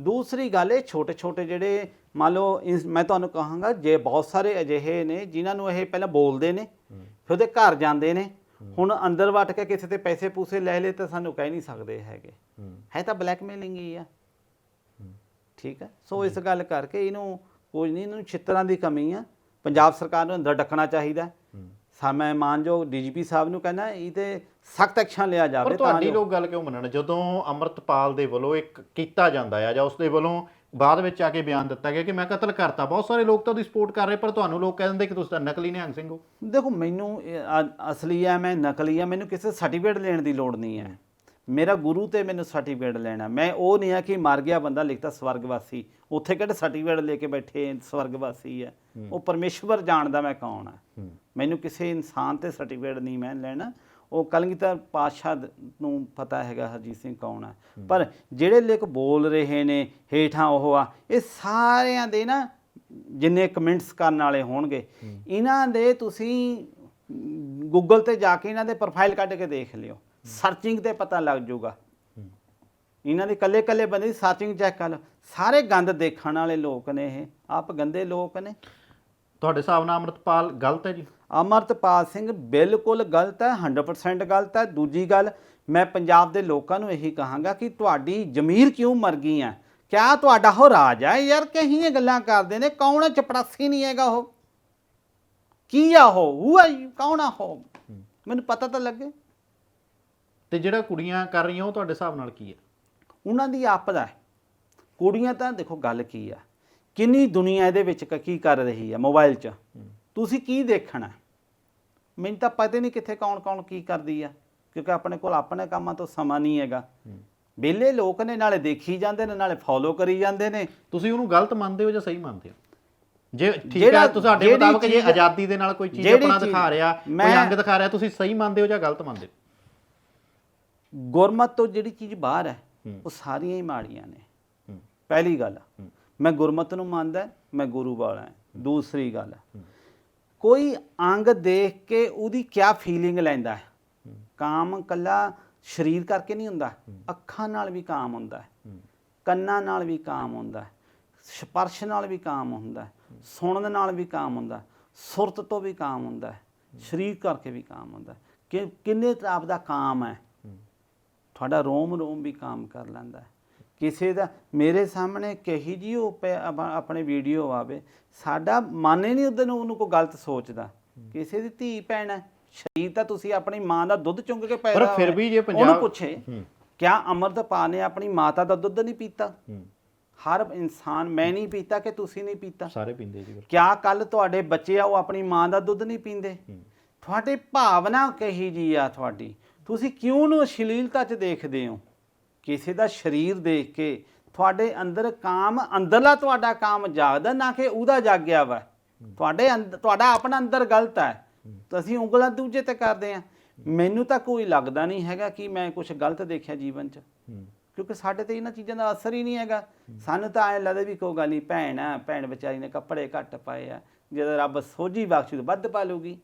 ਦੂਸਰੀ ਗੱਲ ਇਹ ਛੋਟੇ ਛੋਟੇ ਜਿਹੜੇ ਮੰਨ ਲਓ ਇਸ- ਮੈਂ ਤੁਹਾਨੂੰ ਕਹਾਂਗਾ ਜੇ ਬਹੁਤ ਸਾਰੇ ਅਜਿਹੇ ਨੇ ਜਿਨ੍ਹਾਂ ਨੂੰ ਇਹ ਪਹਿਲਾਂ ਬੋਲਦੇ ਨੇ ਫਿਰ ਉਹਦੇ ਘਰ ਜਾਂਦੇ ਨੇ। ਹੁਣ ਅੰਦਰ ਵਟ ਕੇ ਕਿਸੇ ਤੇ ਪੈਸੇ ਪੂਸੇ ਲੈ ਲੇ ਤਾਂ ਸਾਨੂੰ ਕਹਿ ਨਹੀਂ ਸਕਦੇ ਹੈਗੇ। ਹੂੰ। ਤਾਂ ਬਲੈਕਮੇਲਿੰਗ ਹੀ ਆ। ਠੀਕ ਹੈ ਸੋ ਇਸ ਗੱਲ ਕਰਕੇ ਇਹਨੂੰ ਕੁਝ ਨਹੀਂ ਇਹਨੂੰ ਛਿੱਤਰਾਂ ਦੀ ਕਮੀ ਆ। ਪੰਜਾਬ ਸਰਕਾਰ ਨੂੰ ਅੰਦਰ ਡੱਕਣਾ ਚਾਹੀਦਾ। ਹੂੰ। ਸਾ ਮੈਂ ਮਾਨਯੋਗ ਡੀਜੀਪੀ ਸਾਹਿਬ ਨੂੰ ਕਹਿੰਦਾ ਇਹ ਤੇ ਸਖਤ ਐਕਸ਼ਨ ਲਿਆ ਜਾਵੇ ਤਾਂ ਤੁਹਾਡੀ ਲੋਕ ਗੱਲ ਕਿਉਂ ਮੰਨਣ? ਜਦੋਂ ਅਮਰਤਪਾਲ ਦੇ ਵੱਲੋਂ ਇੱਕ ਕੀਤਾ ਜਾਂਦਾ ਹੈ ਜਾਂ ਉਸ ਦੇ ਵੱਲੋਂ ਬਾਅਦ ਵਿੱਚ ਆ ਕੇ ਬਿਆਨ ਦਿੱਤਾ ਗਿਆ ਕਿ ਮੈਂ ਕਤਲ ਕਰਤਾ। ਬਹੁਤ ਸਾਰੇ ਲੋਕ ਤਾਂ ਉਹਦੀ ਸਪੋਰਟ ਕਰ ਰਹੇ ਪਰ ਤੁਹਾਨੂੰ ਲੋਕ ਕਹਿ ਦਿੰਦੇ ਕਿ ਤੁਸੀਂ ਤਾਂ ਨਕਲੀ ਨਿਹੰਗ ਸਿੰਘ ਹੋ। ਦੇਖੋ ਮੈਨੂੰ ਇਹ ਅ- ਅਸਲੀ ਹੈ ਮੈਂ ਨਕਲੀ ਹੈ ਮੈਨੂੰ ਕਿਸੇ ਸਰਟੀਫਿਕੇਟ ਲੈਣ ਦੀ ਲੋੜ ਨਹੀਂ ਹੈ। ਮੇਰਾ ਗੁਰੂ ਤੇ ਮੈਨੂੰ ਸਰਟੀਫਿਕੇਟ ਲੈਣਾ ਮੈਂ ਉਹ ਨਹੀਂ ਆ ਕਿ ਮਰ ਗਿਆ ਬੰਦਾ ਲਿਖਤਾ ਸਵਰਗਵਾਸੀ। ਉੱਥੇ ਕਿਹੜੇ ਸਰਟੀਫਿਕੇਟ ਲੈ ਕੇ ਬੈਠੇ ਸਵਰਗਵਾਸੀ ਹੈ? ਉਹ ਪਰਮੇਸ਼ਵਰ ਜਾਣਦਾ ਮੈਂ ਕੌਣ ਆ। ਮੈਨੂੰ ਕਿਸੇ ਇਨਸਾਨ ਤੇ ਸਰਟੀਫਿਕੇਟ ਨਹੀਂ ਮੈਂ ਲੈਣਾ। ਉਹ ਕਲਗੀਧਰ ਪਾਤਸ਼ਾਹ ਨੂੰ ਪਤਾ ਹੈਗਾ ਹਰਜੀਤ ਸਿੰਘ ਕੌਣ ਆ। ਪਰ ਜਿਹੜੇ ਲੋਕ ਬੋਲ ਰਹੇ ਨੇ ਹੇਠਾਂ ਉਹ ਆ ਇਹ ਸਾਰਿਆਂ ਦੇ ਨਾ ਜਿੰਨੇ ਕਮੈਂਟਸ ਕਰਨ ਵਾਲੇ ਹੋਣਗੇ ਇਹਨਾਂ ਦੇ ਤੁਸੀਂ ਗੂਗਲ ਤੇ ਜਾ ਕੇ ਇਹਨਾਂ ਦੇ ਪ੍ਰੋਫਾਈਲ ਕੱਢ ਕੇ ਦੇਖ ਲਿਓ। ਸਰਚਿੰਗ ਤੇ ਪਤਾ ਲੱਗ ਜਾਊਗਾ। ਇਹਨਾਂ ਦੇ ਕੱਲੇ ਕੱਲੇ ਬੰਦੇ ਦੀ ਸਰਚਿੰਗ ਚੈੱਕ ਕਰ ਲਓ। ਸਾਰੇ ਗੰਦ ਦੇਖਣ ਵਾਲੇ ਲੋਕ ਨੇ ਇਹ ਆਪ ਗੰਦੇ ਲੋਕ ਨੇ। ਤੁਹਾਡੇ ਹਿਸਾਬ ਨਾਲ ਅੰਮ੍ਰਿਤਪਾਲ ਗਲਤ ਹੈ ਜੀ? ਅਮਰਤਪਾਲ ਸਿੰਘ ਬਿਲਕੁਲ ਗਲਤ ਹੈ 100% ਗਲਤ ਹੈ। ਦੂਜੀ ਗੱਲ ਮੈਂ ਪੰਜਾਬ ਦੇ ਲੋਕਾਂ ਨੂੰ ਇਹੀ ਕਹਾਂਗਾ ਕਿ ਤੁਹਾਡੀ ਜ਼ਮੀਰ ਕਿਉਂ ਮਰ ਗਈ ਹੈ? ਕਿਆ ਤੁਹਾਡਾ ਹੋ ਰਾਜ ਹੈ ਯਾਰ? ਕਹੀਂ ਇਹ ਗੱਲਾਂ ਕਰਦੇ ਨੇ? ਕੌਣ ਹੈ? ਚਪੜਾਸੀ ਨਹੀਂ ਹੈਗਾ ਉਹ। ਕੀ ਆ ਉਹ? ਹੂ ਆ ਕੌਣ ਆ ਉਹ? ਮੈਨੂੰ ਪਤਾ ਤਾਂ ਲੱਗੇ। ਤੇ ਜਿਹੜਾ ਕੁੜੀਆਂ ਕਰ ਰਹੀਆਂ ਉਹ ਤੁਹਾਡੇ ਹਿਸਾਬ ਨਾਲ ਕੀ ਹੈ? ਉਹਨਾਂ ਦੀ ਆਪਦਾ ਹੈ। ਕੁੜੀਆਂ ਤਾਂ ਦੇਖੋ ਗੱਲ ਕੀ ਆ। ਕਿੰਨੀ ਦੁਨੀਆ ਇਹਦੇ ਵਿੱਚ ਕ- ਕਰ ਰਹੀ ਹੈ ਮੋਬਾਈਲ 'ਚ? ਤੁਸੀਂ ਕੀ ਦੇਖਣਾ? ਮੈਨੂੰ ਤਾਂ ਪਤਾ ਨਹੀਂ ਕਿੱਥੇ ਕੌਣ ਕੌਣ ਕੀ ਕਰਦੀ ਆ ਕਿਉਂਕਿ ਆਪਣੇ ਕੋਲ ਆਪਣੇ ਕੰਮਾਂ ਤੋਂ ਸਮਾਂ ਨਹੀਂ ਹੈਗਾ। ਵਿਹਲੇ ਲੋਕ ਨੇ ਨਾਲੇ ਦੇਖੀ ਜਾਂਦੇ ਨੇ ਨਾਲੇ ਫੋਲੋ ਕਰੀ ਜਾਂਦੇ ਨੇ। ਤੁਸੀਂ ਉਹਨੂੰ ਗਲਤ ਮੰਨਦੇ ਹੋ ਜਾਂ ਸਹੀ ਮੰਨਦੇ ਹੋ? ਜੇ ਠੀਕ ਹੈ ਤੁਹਾਡੇ ਮੁਤਾਬਕ ਜੇ ਆਜ਼ਾਦੀ ਦੇ ਨਾਲ ਕੋਈ ਚੀਜ਼ ਆਪਣਾ ਦਿਖਾ ਰਿਹਾ ਕੋਈ ਅੰਗ ਦਿਖਾ ਰਿਹਾ ਤੁਸੀਂ ਸਹੀ ਮੰਨਦੇ ਹੋ ਜਾਂ ਗਲਤ ਮੰਨਦੇ ਹੋ? ਗੁਰਮਤ ਤੋਂ ਜਿਹੜੀ ਚੀਜ਼ ਬਾਹਰ ਹੈ। ਉਹ ਸਾਰੀਆਂ ਹੀ ਮਾੜੀਆਂ ਨੇ। ਪਹਿਲੀ ਗੱਲ। ਮੈਂ ਗੁਰਮਤ ਨੂੰ ਮੰਨਦਾ ਮੈਂ ਗੁਰੂ ਵਾਲਾ ਦੂਸਰੀ ਗੱਲ ਕੋਈ ਅੰਗ ਦੇਖ ਕੇ ਉਹਦੀ ਕਿਆ ਫੀਲਿੰਗ ਲੈਂਦਾ ਹੈ? ਕਾਮ ਕੱਲਾ ਸਰੀਰ ਕਰਕੇ ਨਹੀਂ ਹੁੰਦਾ ਅੱਖਾਂ ਨਾਲ ਵੀ ਕਾਮ ਹੁੰਦਾ ਹੈ ਕੰਨਾਂ ਨਾਲ ਵੀ ਕਾਮ ਹੁੰਦਾ ਹੈ ਸਪਰਸ਼ ਨਾਲ ਵੀ ਕਾਮ ਹੁੰਦਾ ਹੈ ਸੁਣਨ ਨਾਲ ਵੀ ਕਾਮ ਹੁੰਦਾ ਸੁਰਤ ਤੋਂ ਵੀ ਕਾਮ ਹੁੰਦਾ ਹੈ ਸਰੀਰ ਕਰਕੇ ਵੀ ਕਾਮ ਹੁੰਦਾ ਕਿ ਕਿੰਨੇ ਤਰ੍ਹਾਂ ਦਾ ਕਾਮ ਹੂੰ। ਤੁਹਾਡਾ ਰੋਮ ਰੋਮ ਵੀ ਕੰਮ ਕਰ ਲੈਂਦਾ ਹੈ। ਕਿਸੇ ਦਾ ਮੇਰੇ ਸਾਹਮਣੇ ਕਹੀ ਜੀ ਉਹ ਆਪਣੇ ਵੀਡੀਓ ਆਵੇ ਸਾਡਾ ਮਨ ਹੀ ਨਹੀਂ ਉਹਦੇ ਨੂੰ ਉਹਨੂੰ ਕੋਈ ਗਲਤ ਸੋਚਦਾ। ਕਿਸੇ ਦੀ ਧੀ ਭੈਣ ਹੈ ਸ਼ਰੀਰ ਤਾਂ ਤੁਸੀਂ ਆਪਣੀ ਮਾਂ ਦਾ ਦੁੱਧ ਚੁੰਗ ਕੇ ਪੈਦਾ ਪਰ ਫਿਰ। ਵੀ ਜੇ ਉਹਨੂੰ ਪੰਜਾਬ- ਪੁੱਛੇ ਹੂੰ। ਕਿਆ ਅਮਰਤਪਾਲ ਨੇ ਆਪਣੀ ਮਾਤਾ ਦਾ ਦੁੱਧ ਨਹੀਂ ਪੀਤਾ? ਹਰ ਇਨਸਾਨ ਮੈਂ ਨਹੀਂ ਪੀਤਾ ਕਿ ਤੁਸੀਂ ਨਹੀਂ ਪੀਤਾ? ਸਾਰੇ ਪੀਂਦੇ ਜੀ ਕਿਆ ਕੱਲ ਤੁਹਾਡੇ ਬੱਚੇ ਆ ਉਹ ਆਪਣੀ ਮਾਂ ਦਾ ਦੁੱਧ ਨਹੀਂ ਪੀਂਦੇ? ਤੁਹਾਡੀ ਭਾਵਨਾ ਕਹੀ ਜੀ ਆ ਤੁਹਾਡੀ। ਤੁਸੀਂ ਕਿਉਂ ਨੂੰ ਅਸ਼ਲੀਲਤਾ 'ਚ ਦੇਖਦੇ ਹੋ? ਕਿਸੇ ਦਾ ਸਰੀਰ ਦੇਖ ਕੇ ਤੁਹਾਡੇ ਅੰਦਰ ਕਾਮ ਅੰਦਰਲਾ ਤੁਹਾਡਾ ਕਾਮ ਜਾਗਦਾ ਨਾ ਕਿ ਉਹਦਾ ਜਾਗਿਆ ਵਾ। ਤੁਹਾਡੇ ਅੰਦਰ ਤੁਹਾਡਾ ਆਪਣਾ ਅੰਦਰ ਗਲਤ ਹੈ। ਤੁਸੀਂ ਉਂਗਲਾਂ ਦੂਜੇ ਤੇ ਕਰਦੇ ਆ ਮੈਨੂੰ ਤਾਂ ਕੋਈ ਲੱਗਦਾ ਨਹੀਂ ਹੈਗਾ ਕਿ ਮੈਂ ਕੁਝ ਗਲਤ ਦੇਖਿਆ ਜੀਵਨ 'ਚ। ਕਿਉਂਕਿ ਸਾਡੇ ਤੇ ਇਹਨਾਂ ਚੀਜ਼ਾਂ ਦਾ ਅਸਰ ਹੀ ਨਹੀਂ ਹੈਗਾ। ਸਾਨੂੰ ਤਾਂ ਐਂ ਲੱਗਦਾ ਵੀ ਕੋਈ ਗੱਲ ਨਹੀਂ ਭੈਣ ਆ ਭੈਣ ਵਿਚਾਰੀ ਨੇ ਕੱਪੜੇ ਘੱਟ ਪਾਏ ਆ। ਜਦੋਂ ਰੱਬ ਸੋਝੀ ਬਖਸ਼ੂ ਤਾਂ ਵੱਧ ਪਾ ਲੂਗੀ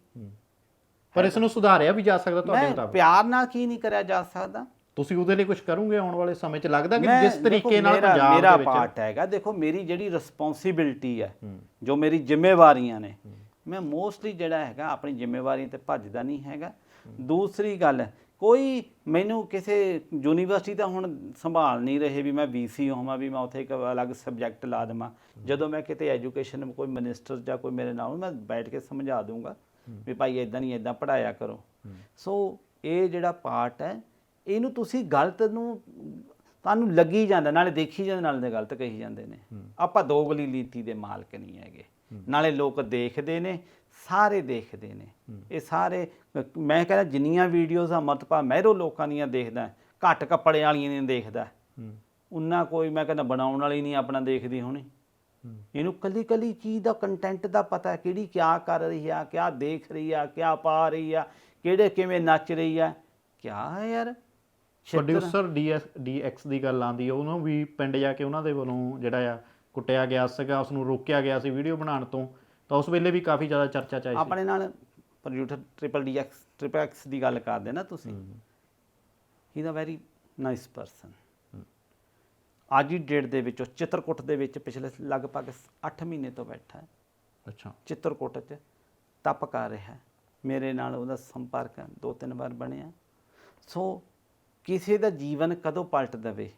ਪਰ ਇਸ ਨੂੰ ਸੁਧਾਰਿਆ ਵੀ ਜਾ ਸਕਦਾ ਤੁਹਾਡੇ ਮੁਤਾਬਕ। ਪਿਆਰ ਨਾਲ ਕੀ ਨਹੀਂ ਕਰਿਆ ਜਾ ਸਕਦਾ। ਤੁਸੀਂ ਉਹਦੇ ਲਈ ਕੁਝ ਕਰੋਗੇ ਆਉਣ ਵਾਲੇ ਸਮੇਂ 'ਚ? ਲੱਗਦਾ ਕਿ ਜਿਸ ਤਰੀਕੇ ਨਾਲ ਮੇਰਾ- ਪੰਜਾਬ ਮੇਰਾ ਦੇ ਵਿੱਚ ਪਾਰਟ ਹੈਗਾ ਦੇਖੋ ਮੇਰੀ ਜਿਹੜੀ ਰਿਸਪੌਂਸਿਬਿਲਟੀ ਹੈ ਜੋ ਮੇਰੀ ਜ਼ਿੰਮੇਵਾਰੀਆਂ ਨੇ ਮੈਂ ਮੋਸਟਲੀ ਜਿਹੜਾ ਹੈਗਾ ਆਪਣੀ ਜ਼ਿੰਮੇਵਾਰੀ ਤੇ ਭੱਜਦਾ ਨਹੀਂ ਹੈਗਾ। ਦੂਸਰੀ ਗੱਲ ਕੋਈ ਮੈਨੂੰ ਕਿਸੇ ਯੂਨੀਵਰਸਿਟੀ ਤਾਂ ਹੁਣ ਸੰਭਾਲ ਨਹੀਂ ਰਹੇ ਵੀ ਮੈਂ ਵੀਸੀ ਹੋਵਾਂ ਵੀ ਮੈਂ ਉੱਥੇ ਇੱਕ ਅਲੱਗ ਸਬਜੈਕਟ ਲਾ ਦੇਵਾਂ। ਜਦੋਂ ਮੈਂ ਕਿਤੇ ਐਜੂਕੇਸ਼ਨ ਕੋਈ ਮਿਨਿਸਟਰ ਜਾਂ ਕੋਈ ਮੇਰੇ ਨਾਲ ਮੈਂ ਬੈਠ ਕੇ ਸਮਝਾ ਦੂੰਗਾ ਵੀ ਭਾਈ ਇਦਾਂ ਨਹੀਂ ਇਦਾਂ ਪੜਾਇਆ ਕਰੋ। ਸੋ ਇਹ ਜਿਹੜਾ ਪਾਰਟ ਹੈ ਇਹਨੂੰ ਤੁਸੀਂ ਗਲਤ ਨੂੰ ਤੁਹਾਨੂੰ ਲੱਗੀ ਜਾਂਦਾ ਨਾਲੇ ਦੇਖੀ ਜਾਂਦੇ ਨਾਲੇ ਗਲਤ ਕਹੀ ਜਾਂਦੇ ਨੇ। ਆਪਾਂ ਦੋਗਲੀ ਨੀਤੀ ਦੇ ਮਾਲਕ ਨਹੀਂ ਹੈਗੇ। ਨਾਲੇ ਲੋਕ ਦੇਖਦੇ ਨੇ ਸਾਰੇ ਦੇਖਦੇ ਨੇ। ਇਹ ਸਾਰੇ ਮੈਂ ਕਹਿੰਦਾ ਜਿੰਨੀਆਂ ਵੀਡੀਓਜ਼ ਅਮਰਤਪਾਲ ਮਹਿਰੋ ਲੋਕਾਂ ਦੀਆਂ ਦੇਖਦਾ ਘੱਟ ਕੱਪੜੇ ਵਾਲੀਆਂ ਨਹੀਂ ਦੇਖਦਾ। ਉਹਨਾਂ ਕੋਈ ਮੈਂ ਕਹਿੰਦਾ ਬਣਾਉਣ ਵਾਲੀ ਨਹੀਂ ਆਪਣਾ ਦੇਖਦੀ ਹੋਣੀ। ਇਹਨੂੰ ਕੱਲੀ ਕੱਲੀ ਚੀਜ਼ ਦਾ ਕੰਟੈਂਟ ਦਾ ਪਤਾ ਕਿਹੜੀ ਕਿਆ ਕਰ ਰਹੀ ਆ ਕਿਆ ਦੇਖ ਰਹੀ ਆ ਕਿਆ ਪਾ ਰਹੀ ਆ ਕਿਹੜੇ ਕਿਵੇਂ ਨੱਚ ਰਹੀ ਆ। ਕਿਆ ਯਾਰ? ਪ੍ਰੋਡਿਊਸਰ ਡੀਐਸ ਡੀਐਕਸ ਦੀ ਗੱਲ ਆਂਦੀ ਹੈ ਉਹਨੂੰ ਵੀ ਪਿੰਡ ਜਾ ਕੇ ਉਹਨਾਂ ਦੇ ਵੱਲੋਂ ਜਿਹੜਾ ਆ ਕੁੱਟਿਆ ਗਿਆ ਸੀਗਾ ਉਸ ਨੂੰ ਰੋਕਿਆ ਗਿਆ ਸੀ ਵੀਡੀਓ ਬਣਾਉਣ ਤੋਂ ਤਾਂ ਉਸ ਵੇਲੇ ਵੀ ਕਾਫੀ ਜ਼ਿਆਦਾ ਚਰਚਾ ਚ ਆਈ ਸੀ। ਆਪਣੇ ਨਾਲ producer triple D X triple X ਦੀ ਗੱਲ ਕਰਦੇ ਨਾ ਤੁਸੀਂ। ਹੂੰ, ਅ ਵੈਰੀ ਨਾਈਸ ਪਰਸਨ ਅੱਜ ਦੀ ਡੇਟ ਦੇ ਵਿੱਚ ਉਹ ਚਿੱਤਰਕੂਟ ਦੇ ਵਿੱਚ ਪਿਛਲੇ ਲਗਭਗ 8 ਮਹੀਨੇ ਤੋਂ ਬੈਠਾ ਹੈ। ਅੱਛਾ। ਚਿੱਤਰਕੂਟ 'ਚ ਤਪ ਕਰ ਰਿਹਾ ਹੈ। ਮੇਰੇ ਨਾਲ ਉਹਦਾ ਸੰਪਰਕ ਦੋ ਤਿੰਨ ਵਾਰ ਬਣਿਆ। ਸੋ ਕਿਸੇ ਦਾ ਜੀਵਨ ਕਦੋਂ ਪਲਟ ਦਵੇ?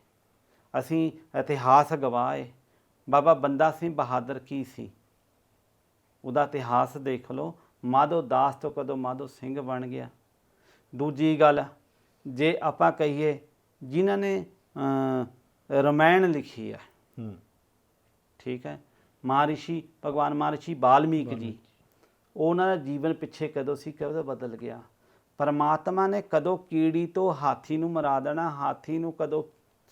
ਅਸੀਂ ਇਤਿਹਾਸ ਗਵਾਏ। ਬਾਬਾ ਬੰਦਾ ਸਿੰਘ ਬਹਾਦਰ ਕੀ ਸੀ? ਉਹਦਾ ਇਤਿਹਾਸ ਦੇਖ ਲਓ। ਮਾਧੋ ਦਾਸ ਤੋਂ ਕਦੋਂ ਮਾਧੋ ਸਿੰਘ ਬਣ ਗਿਆ? ਦੂਜੀ ਗੱਲ ਜੇ ਆਪਾਂ ਕਹੀਏ ਜਿਨ੍ਹਾਂ ਨੇ ਰਮਾਇਣ ਲਿਖੀ ਹੂੰ। ਠੀਕ ਹੈ। ਮਹਾਰਿਸ਼ੀ ਭਗਵਾਨ ਮਹਾਰਿਸ਼ੀ ਬਾਲਮੀਕ ਜੀ। ਉਹਨਾਂ ਦਾ ਜੀਵਨ ਪਿੱਛੇ ਕਦੋਂ ਸੀ? ਕਦੋਂ ਬਦਲ ਗਿਆ? ਪਰਮਾਤਮਾ ਨੇ ਕਦੋਂ ਕੀੜੀ ਤੋਂ ਹਾਥੀ ਨੂੰ ਮਰਾ ਦੇਣਾ ਹਾਥੀ ਨੂੰ ਕਦੋਂ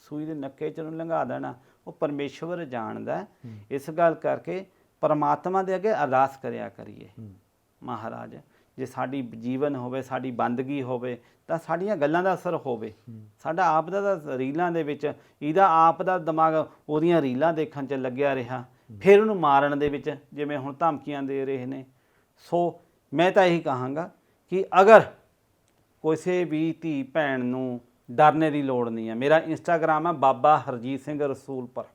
ਸੂਈ ਦੇ ਨੱਕੇ ਚ ਨੂੰ ਲੰਘਾ ਦੇਣਾ ਉਹ ਪਰਮੇਸ਼ਵਰ ਜਾਣਦਾ। ਇਸ ਗੱਲ ਕਰਕੇ ਪਰਮਾਤਮਾ ਦੇ ਅੱਗੇ ਅਰਦਾਸ ਕਰਿਆ ਕਰੀਏ। ਮਹਾਰਾਜ ਜੇ ਸਾਡੀ ਜੀਵਨ ਹੋਵੇ ਸਾਡੀ ਬੰਦਗੀ ਹੋਵੇ ਤਾਂ ਸਾਡੀਆਂ ਗੱਲਾਂ ਦਾ ਅਸਰ ਹੋਵੇ। ਸਾਡਾ ਆਪ ਦਾ ਰੀਲਾਂ ਦੇ ਵਿੱਚ ਇਹਦਾ ਆਪ ਦਾ ਦਿਮਾਗ ਉਹਦੀਆਂ ਰੀਲਾਂ ਦੇਖਣ 'ਚ ਲੱਗਿਆ ਰਿਹਾ। ਫਿਰ ਉਹਨੂੰ ਮਾਰਨ ਦੇ ਵਿੱਚ ਜਿਵੇਂ ਹੁਣ ਧਮਕੀਆਂ ਦੇ ਰਹੇ ਨੇ। ਸੋ ਮੈਂ ਤਾਂ ਇਹੀ ਕਹਾਂਗਾ ਕਿ ਅਗਰ ਕਿਸੇ ਵੀ ਧੀ ਭੈਣ ਨੂੰ ਡਰਨੇ ਦੀ ਲੋੜ ਨਹੀਂ ਹੈ। ਮੇਰਾ ਇੰਸਟਾਗ੍ਰam ਹੈ ਬਾਬਾ ਹਰਜੀਤ ਸਿੰਘ ਰਸੂਲਪੁਰ।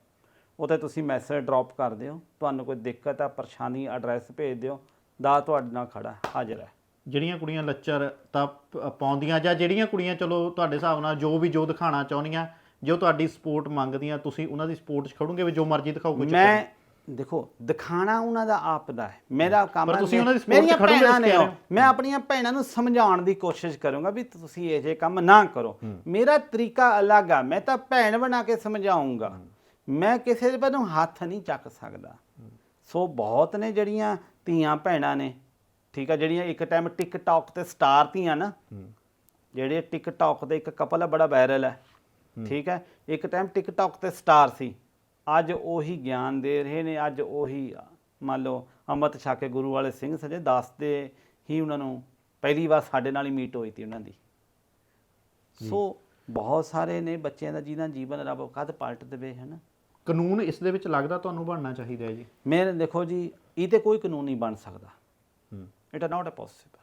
ਉਤੇ ਤੁਸੀਂ ਮੈਸੇਜ ਡ੍ਰੌਪ ਕਰ ਦਿਓ। ਤੁਹਾਨੂੰ ਕੋਈ ਦਿੱਕਤ ਆ ਪਰੇਸ਼ਾਨੀ ਐਡਰੈਸ ਭੇਜ ਦਿਓ। ਦਾ ਤੁਹਾਡੇ ਨਾਲ ਖੜਾ ਹਾਜ਼ਰ ਹੈ। ਜਿਹੜੀਆਂ ਕੁੜੀਆਂ ਲੱਚਰ ਤਾਂ ਪਾਉਂਦੀਆਂ ਜਾਂ ਜਿਹੜੀਆਂ ਕੁੜੀਆਂ ਚਲੋ ਤੁਹਾਡੇ ਹਿਸਾਬ ਨਾਲ ਜੋ ਵੀ ਜੋ ਦਿਖਾਣਾ ਚਾਹੁੰਦੀਆਂ ਜੋ ਤੁਹਾਡੀ ਸਪੋਰਟ ਮੰਗਦੀਆਂ ਤੁਸੀਂ ਉਹਨਾਂ ਦੀ ਸਪੋਰਟ 'ਚ ਖੜੋਗੇ ਵੀ ਜੋ ਮਰਜ਼ੀ ਦਿਖਾਓ ਕੋਈ ਚੱਕਰ ਮੈਂ ਦੇਖੋ ਦਿਖਾਣਾ ਉਹਨਾਂ ਦਾ ਆਪ ਦਾ ਹੈ। ਮੇਰਾ ਕੰਮ ਪਰ ਹੈ ਤੁਸੀਂ ਉਹਨਾਂ ਦੀ support 'ਚ ਮੇਰੀਆਂ ਖੜੋਗੇ ਨੇ। ਮੈਂ ਆਪਣੀਆਂ ਭੈਣਾਂ ਨੂੰ ਸਮਝਾਉਣ ਦੀ ਕੋਸ਼ਿਸ਼ ਕਰੂੰਗਾ ਵੀ ਤੁਸੀਂ ਇਹ ਜੇ ਕੰਮ ਨਾ ਕਰੋ। ਮੇਰਾ ਤਰੀਕਾ ਅਲੱਗ ਆ ਮੈਂ ਤਾਂ ਭੈਣ ਬਣਾ ਕੇ ਸਮਝਾਉਂਗਾ ਮੈਂ ਕਿਸੇ ਦੇ ਨੂੰ ਹੱਥ ਨਹੀਂ ਚੱਕ ਸਕਦਾ। ਸੋ ਬਹੁਤ ਨੇ ਜਿਹੜੀਆਂ ਧੀਆਂ ਭੈਣਾਂ ਨੇ ਠੀਕ ਆ ਜਿਹੜੀਆਂ ਇੱਕ ਟਾਈਮ ਟਿਕਟੌਕ ਤੇ ਸਟਾਰ ਧੀਆਂ ਨਾ ਜਿਹੜੇ ਟਿਕਟੌਕ ਦੇ ਇੱਕ ਕਪਲ ਬੜਾ ਵਾਇਰਲ ਹੈ। ਠੀਕ ਹੈ ਇੱਕ ਟਾਈਮ ਟਿਕਟੌਕ ਤੇ ਸਟਾਰ ਸੀ। ਅੱਜ ਉਹੀ ਗਿਆਨ ਦੇ ਰਹੇ ਨੇ ਅੱਜ ਉਹੀ ਮੰਨ ਲਓ ਅੰਮ੍ਰਿਤ ਛਕ ਕੇ ਗੁਰੂ ਵਾਲੇ ਸਿੰਘ ਸਜੇ ਦੱਸਦੇ ਹੀ ਉਹਨਾਂ ਨੂੰ ਪਹਿਲੀ ਵਾਰ ਸਾਡੇ ਨਾਲ ਹੀ ਮੀਟ ਹੋਈ ਸੀ ਉਹਨਾਂ ਦੀ। ਸੋ ਬਹੁਤ ਸਾਰੇ ਨੇ ਬੱਚਿਆਂ ਦਾ ਜਿਹਦਾ ਜੀਵਨ ਰੱਬ ਕਦ ਪਲਟ ਦੇਵੇ ਹੈ ਕਾਨੂੰਨ ਇਸ ਦੇ ਵਿੱਚ ਲੱਗਦਾ ਤੁਹਾਨੂੰ ਬਣਨਾ ਚਾਹੀਦਾ ਹੈ ਜੀ? ਮੇਰੇ ਦੇਖੋ ਜੀ ਇਹ ਤੇ ਕੋਈ ਕਾਨੂੰਨ ਨਹੀਂ ਬਣ ਸਕਦਾ। ਇਟ ਆਰ ਨਾਟ ਪੋਸੀਬਲ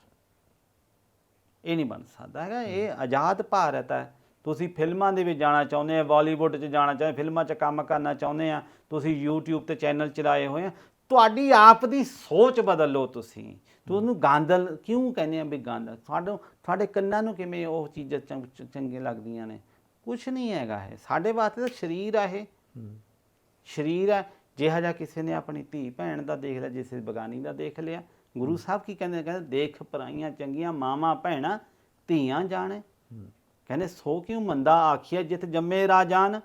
ਇਹ ਨਹੀਂ ਬਣ ਸਕਦਾ ਹੈਗਾ ਇਹ ਆਜ਼ਾਦ ਭਾਰਤ ਹੈ। ਤੁਸੀਂ ਫਿਲਮਾਂ ਦੇ ਵਿੱਚ ਜਾਣਾ ਚਾਹੁੰਦੇ ਆ ਬਾਲੀਵੁੱਡ 'ਚ ਜਾਣਾ ਚਾਹੁੰਦੇ ਫਿਲਮਾਂ 'ਚ ਕੰਮ ਕਰਨਾ ਚਾਹੁੰਦੇ ਆ ਤੁਸੀਂ YouTube ਤੇ ਚੈਨਲ ਚਲਾਏ ਹੋਏ ਆ ਤੁਹਾਡੀ ਆਪ ਦੀ ਸੋਚ ਬਦਲੋ ਤੁਸੀਂ। ਤੁਹਾਨੂੰ ਗਾਂਦਲ ਕਿਉਂ ਕਹਿੰਦੇ ਆ ਵੀ ਗਾਂਦਲ ਤੁਹਾਡੇ ਤੁਹਾਡੇ ਕੰਨਾਂ ਨੂੰ ਕਿਵੇਂ ਉਹ ਚੀਜ਼ਾਂ ਚੰਗ- ਲੱਗਦੀਆਂ ਨੇ? ਕੁਝ ਨਹੀਂ ਹੈਗਾ ਇਹ। ਸਾਡੇ ਵਾਸਤੇ ਤਾਂ ਸਰੀਰ ਆ ਇਹ। ਸਰੀਰ ਹੈ ਜਿਹਾ ਜਿਹਾ ਕਿਸੇ ਨੇ ਆਪਣੀ ਧੀ ਭੈਣ ਦਾ ਦੇਖ ਲਿਆ ਜਿਸੇ ਬਗਾਨੀ ਦਾ ਦੇਖ ਲਿਆ ਗੁਰੂ ਸਾਹਿਬ ਕੀ ਕਹਿੰਦੇ? ਕਹਿੰਦੇ ਦੇਖ ਪਰਾਈਆਂ ਚੰਗੀਆਂ ਮਾਵਾਂ ਭੈਣਾਂ ਧੀਆਂ ਜਾਣੇ। ਕਹਿੰਦੇ ਸੋ ਕਿਉ ਮੰਦਾ ਆਖਿਆ ਜਿਤ ਜੰਮੇ ਰਾਜਾਨ?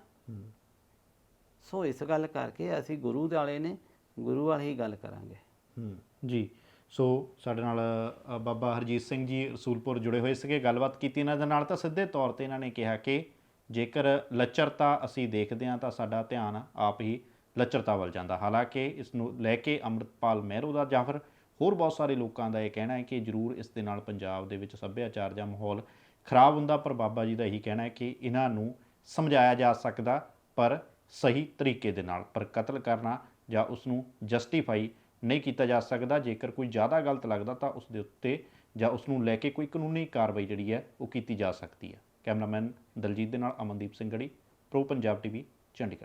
ਸੋ ਇਸ ਗੱਲ ਕਰਕੇ ਅਸੀਂ ਗੁਰੂ ਦੇ ਵਾਲੇ ਨੇ, ਗੁਰੂ ਵਾਲੀ ਹੀ ਗੱਲ ਕਰਾਂਗੇ। ਹੂੰ, ਜੀ। ਸੋ ਸਾਡੇ ਨਾਲ ਬਾਬਾ ਹਰਜੀਤ ਸਿੰਘ ਜੀ ਰਸੂਲਪੁਰ ਜੁੜੇ ਹੋਏ ਸੀਗੇ, ਗੱਲਬਾਤ ਕੀਤੀ ਇਹਨਾਂ ਦੇ ਨਾਲ ਤਾਂ ਸਿੱਧੇ ਤੌਰ ਤੇ ਇਹਨਾਂ ਨੇ ਕਿਹਾ ਕਿ ਜੇਕਰ ਲੱਚਰਤਾ ਅਸੀਂ ਦੇਖਦੇ ਹਾਂ ਤਾਂ ਸਾਡਾ ਧਿਆਨ ਆਪ ਹੀ ਲੱਚਰਤਾ ਵੱਲ ਜਾਂਦਾ। ਹਾਲਾਂਕਿ ਇਸ ਨੂੰ ਲੈ ਕੇ ਅੰਮ੍ਰਿਤਪਾਲ ਮਹਿਰੂ ਦਾ ਜਾਂ ਫਿਰ ਹੋਰ ਬਹੁਤ ਸਾਰੇ ਲੋਕਾਂ ਦਾ ਇਹ ਕਹਿਣਾ ਹੈ ਕਿ ਜ਼ਰੂਰ ਇਸ ਦੇ ਨਾਲ ਪੰਜਾਬ ਦੇ ਵਿੱਚ ਸੱਭਿਆਚਾਰ ਜਾਂ ਮਾਹੌਲ ਖਰਾਬ ਹੁੰਦਾ, ਪਰ ਬਾਬਾ ਜੀ ਦਾ ਇਹੀ ਕਹਿਣਾ ਹੈ ਕਿ ਇਹਨਾਂ ਨੂੰ ਸਮਝਾਇਆ ਜਾ ਸਕਦਾ, ਪਰ ਸਹੀ ਤਰੀਕੇ ਦੇ ਨਾਲ, ਪਰ ਕਤਲ ਕਰਨਾ ਜਾਂ ਉਸ ਨੂੰ ਜਸਟੀਫਾਈ ਨਹੀਂ ਕੀਤਾ ਜਾ ਸਕਦਾ। ਜੇਕਰ ਕੋਈ ਜ਼ਿਆਦਾ ਗਲਤ ਲੱਗਦਾ ਤਾਂ ਉਸ ਦੇ ਉੱਤੇ ਜਾਂ ਉਸ ਨੂੰ ਲੈ ਕੇ ਕੋਈ ਕਾਨੂੰਨੀ ਕਾਰਵਾਈ ਜਿਹੜੀ ਹੈ, ਉਹ ਕੀਤੀ ਜਾ ਸਕਦੀ ਹੈ। ਕੈਮਰਾਮੈਨ ਦਲਜੀਤ ਦੇ ਨਾਲ ਅਮਨਦੀਪ ਸਿੰਘ ਗੜੀ, ਪ੍ਰੋ ਪੰਜਾਬ ਟੀਵੀ, ਚੰਡੀਗੜ੍ਹ।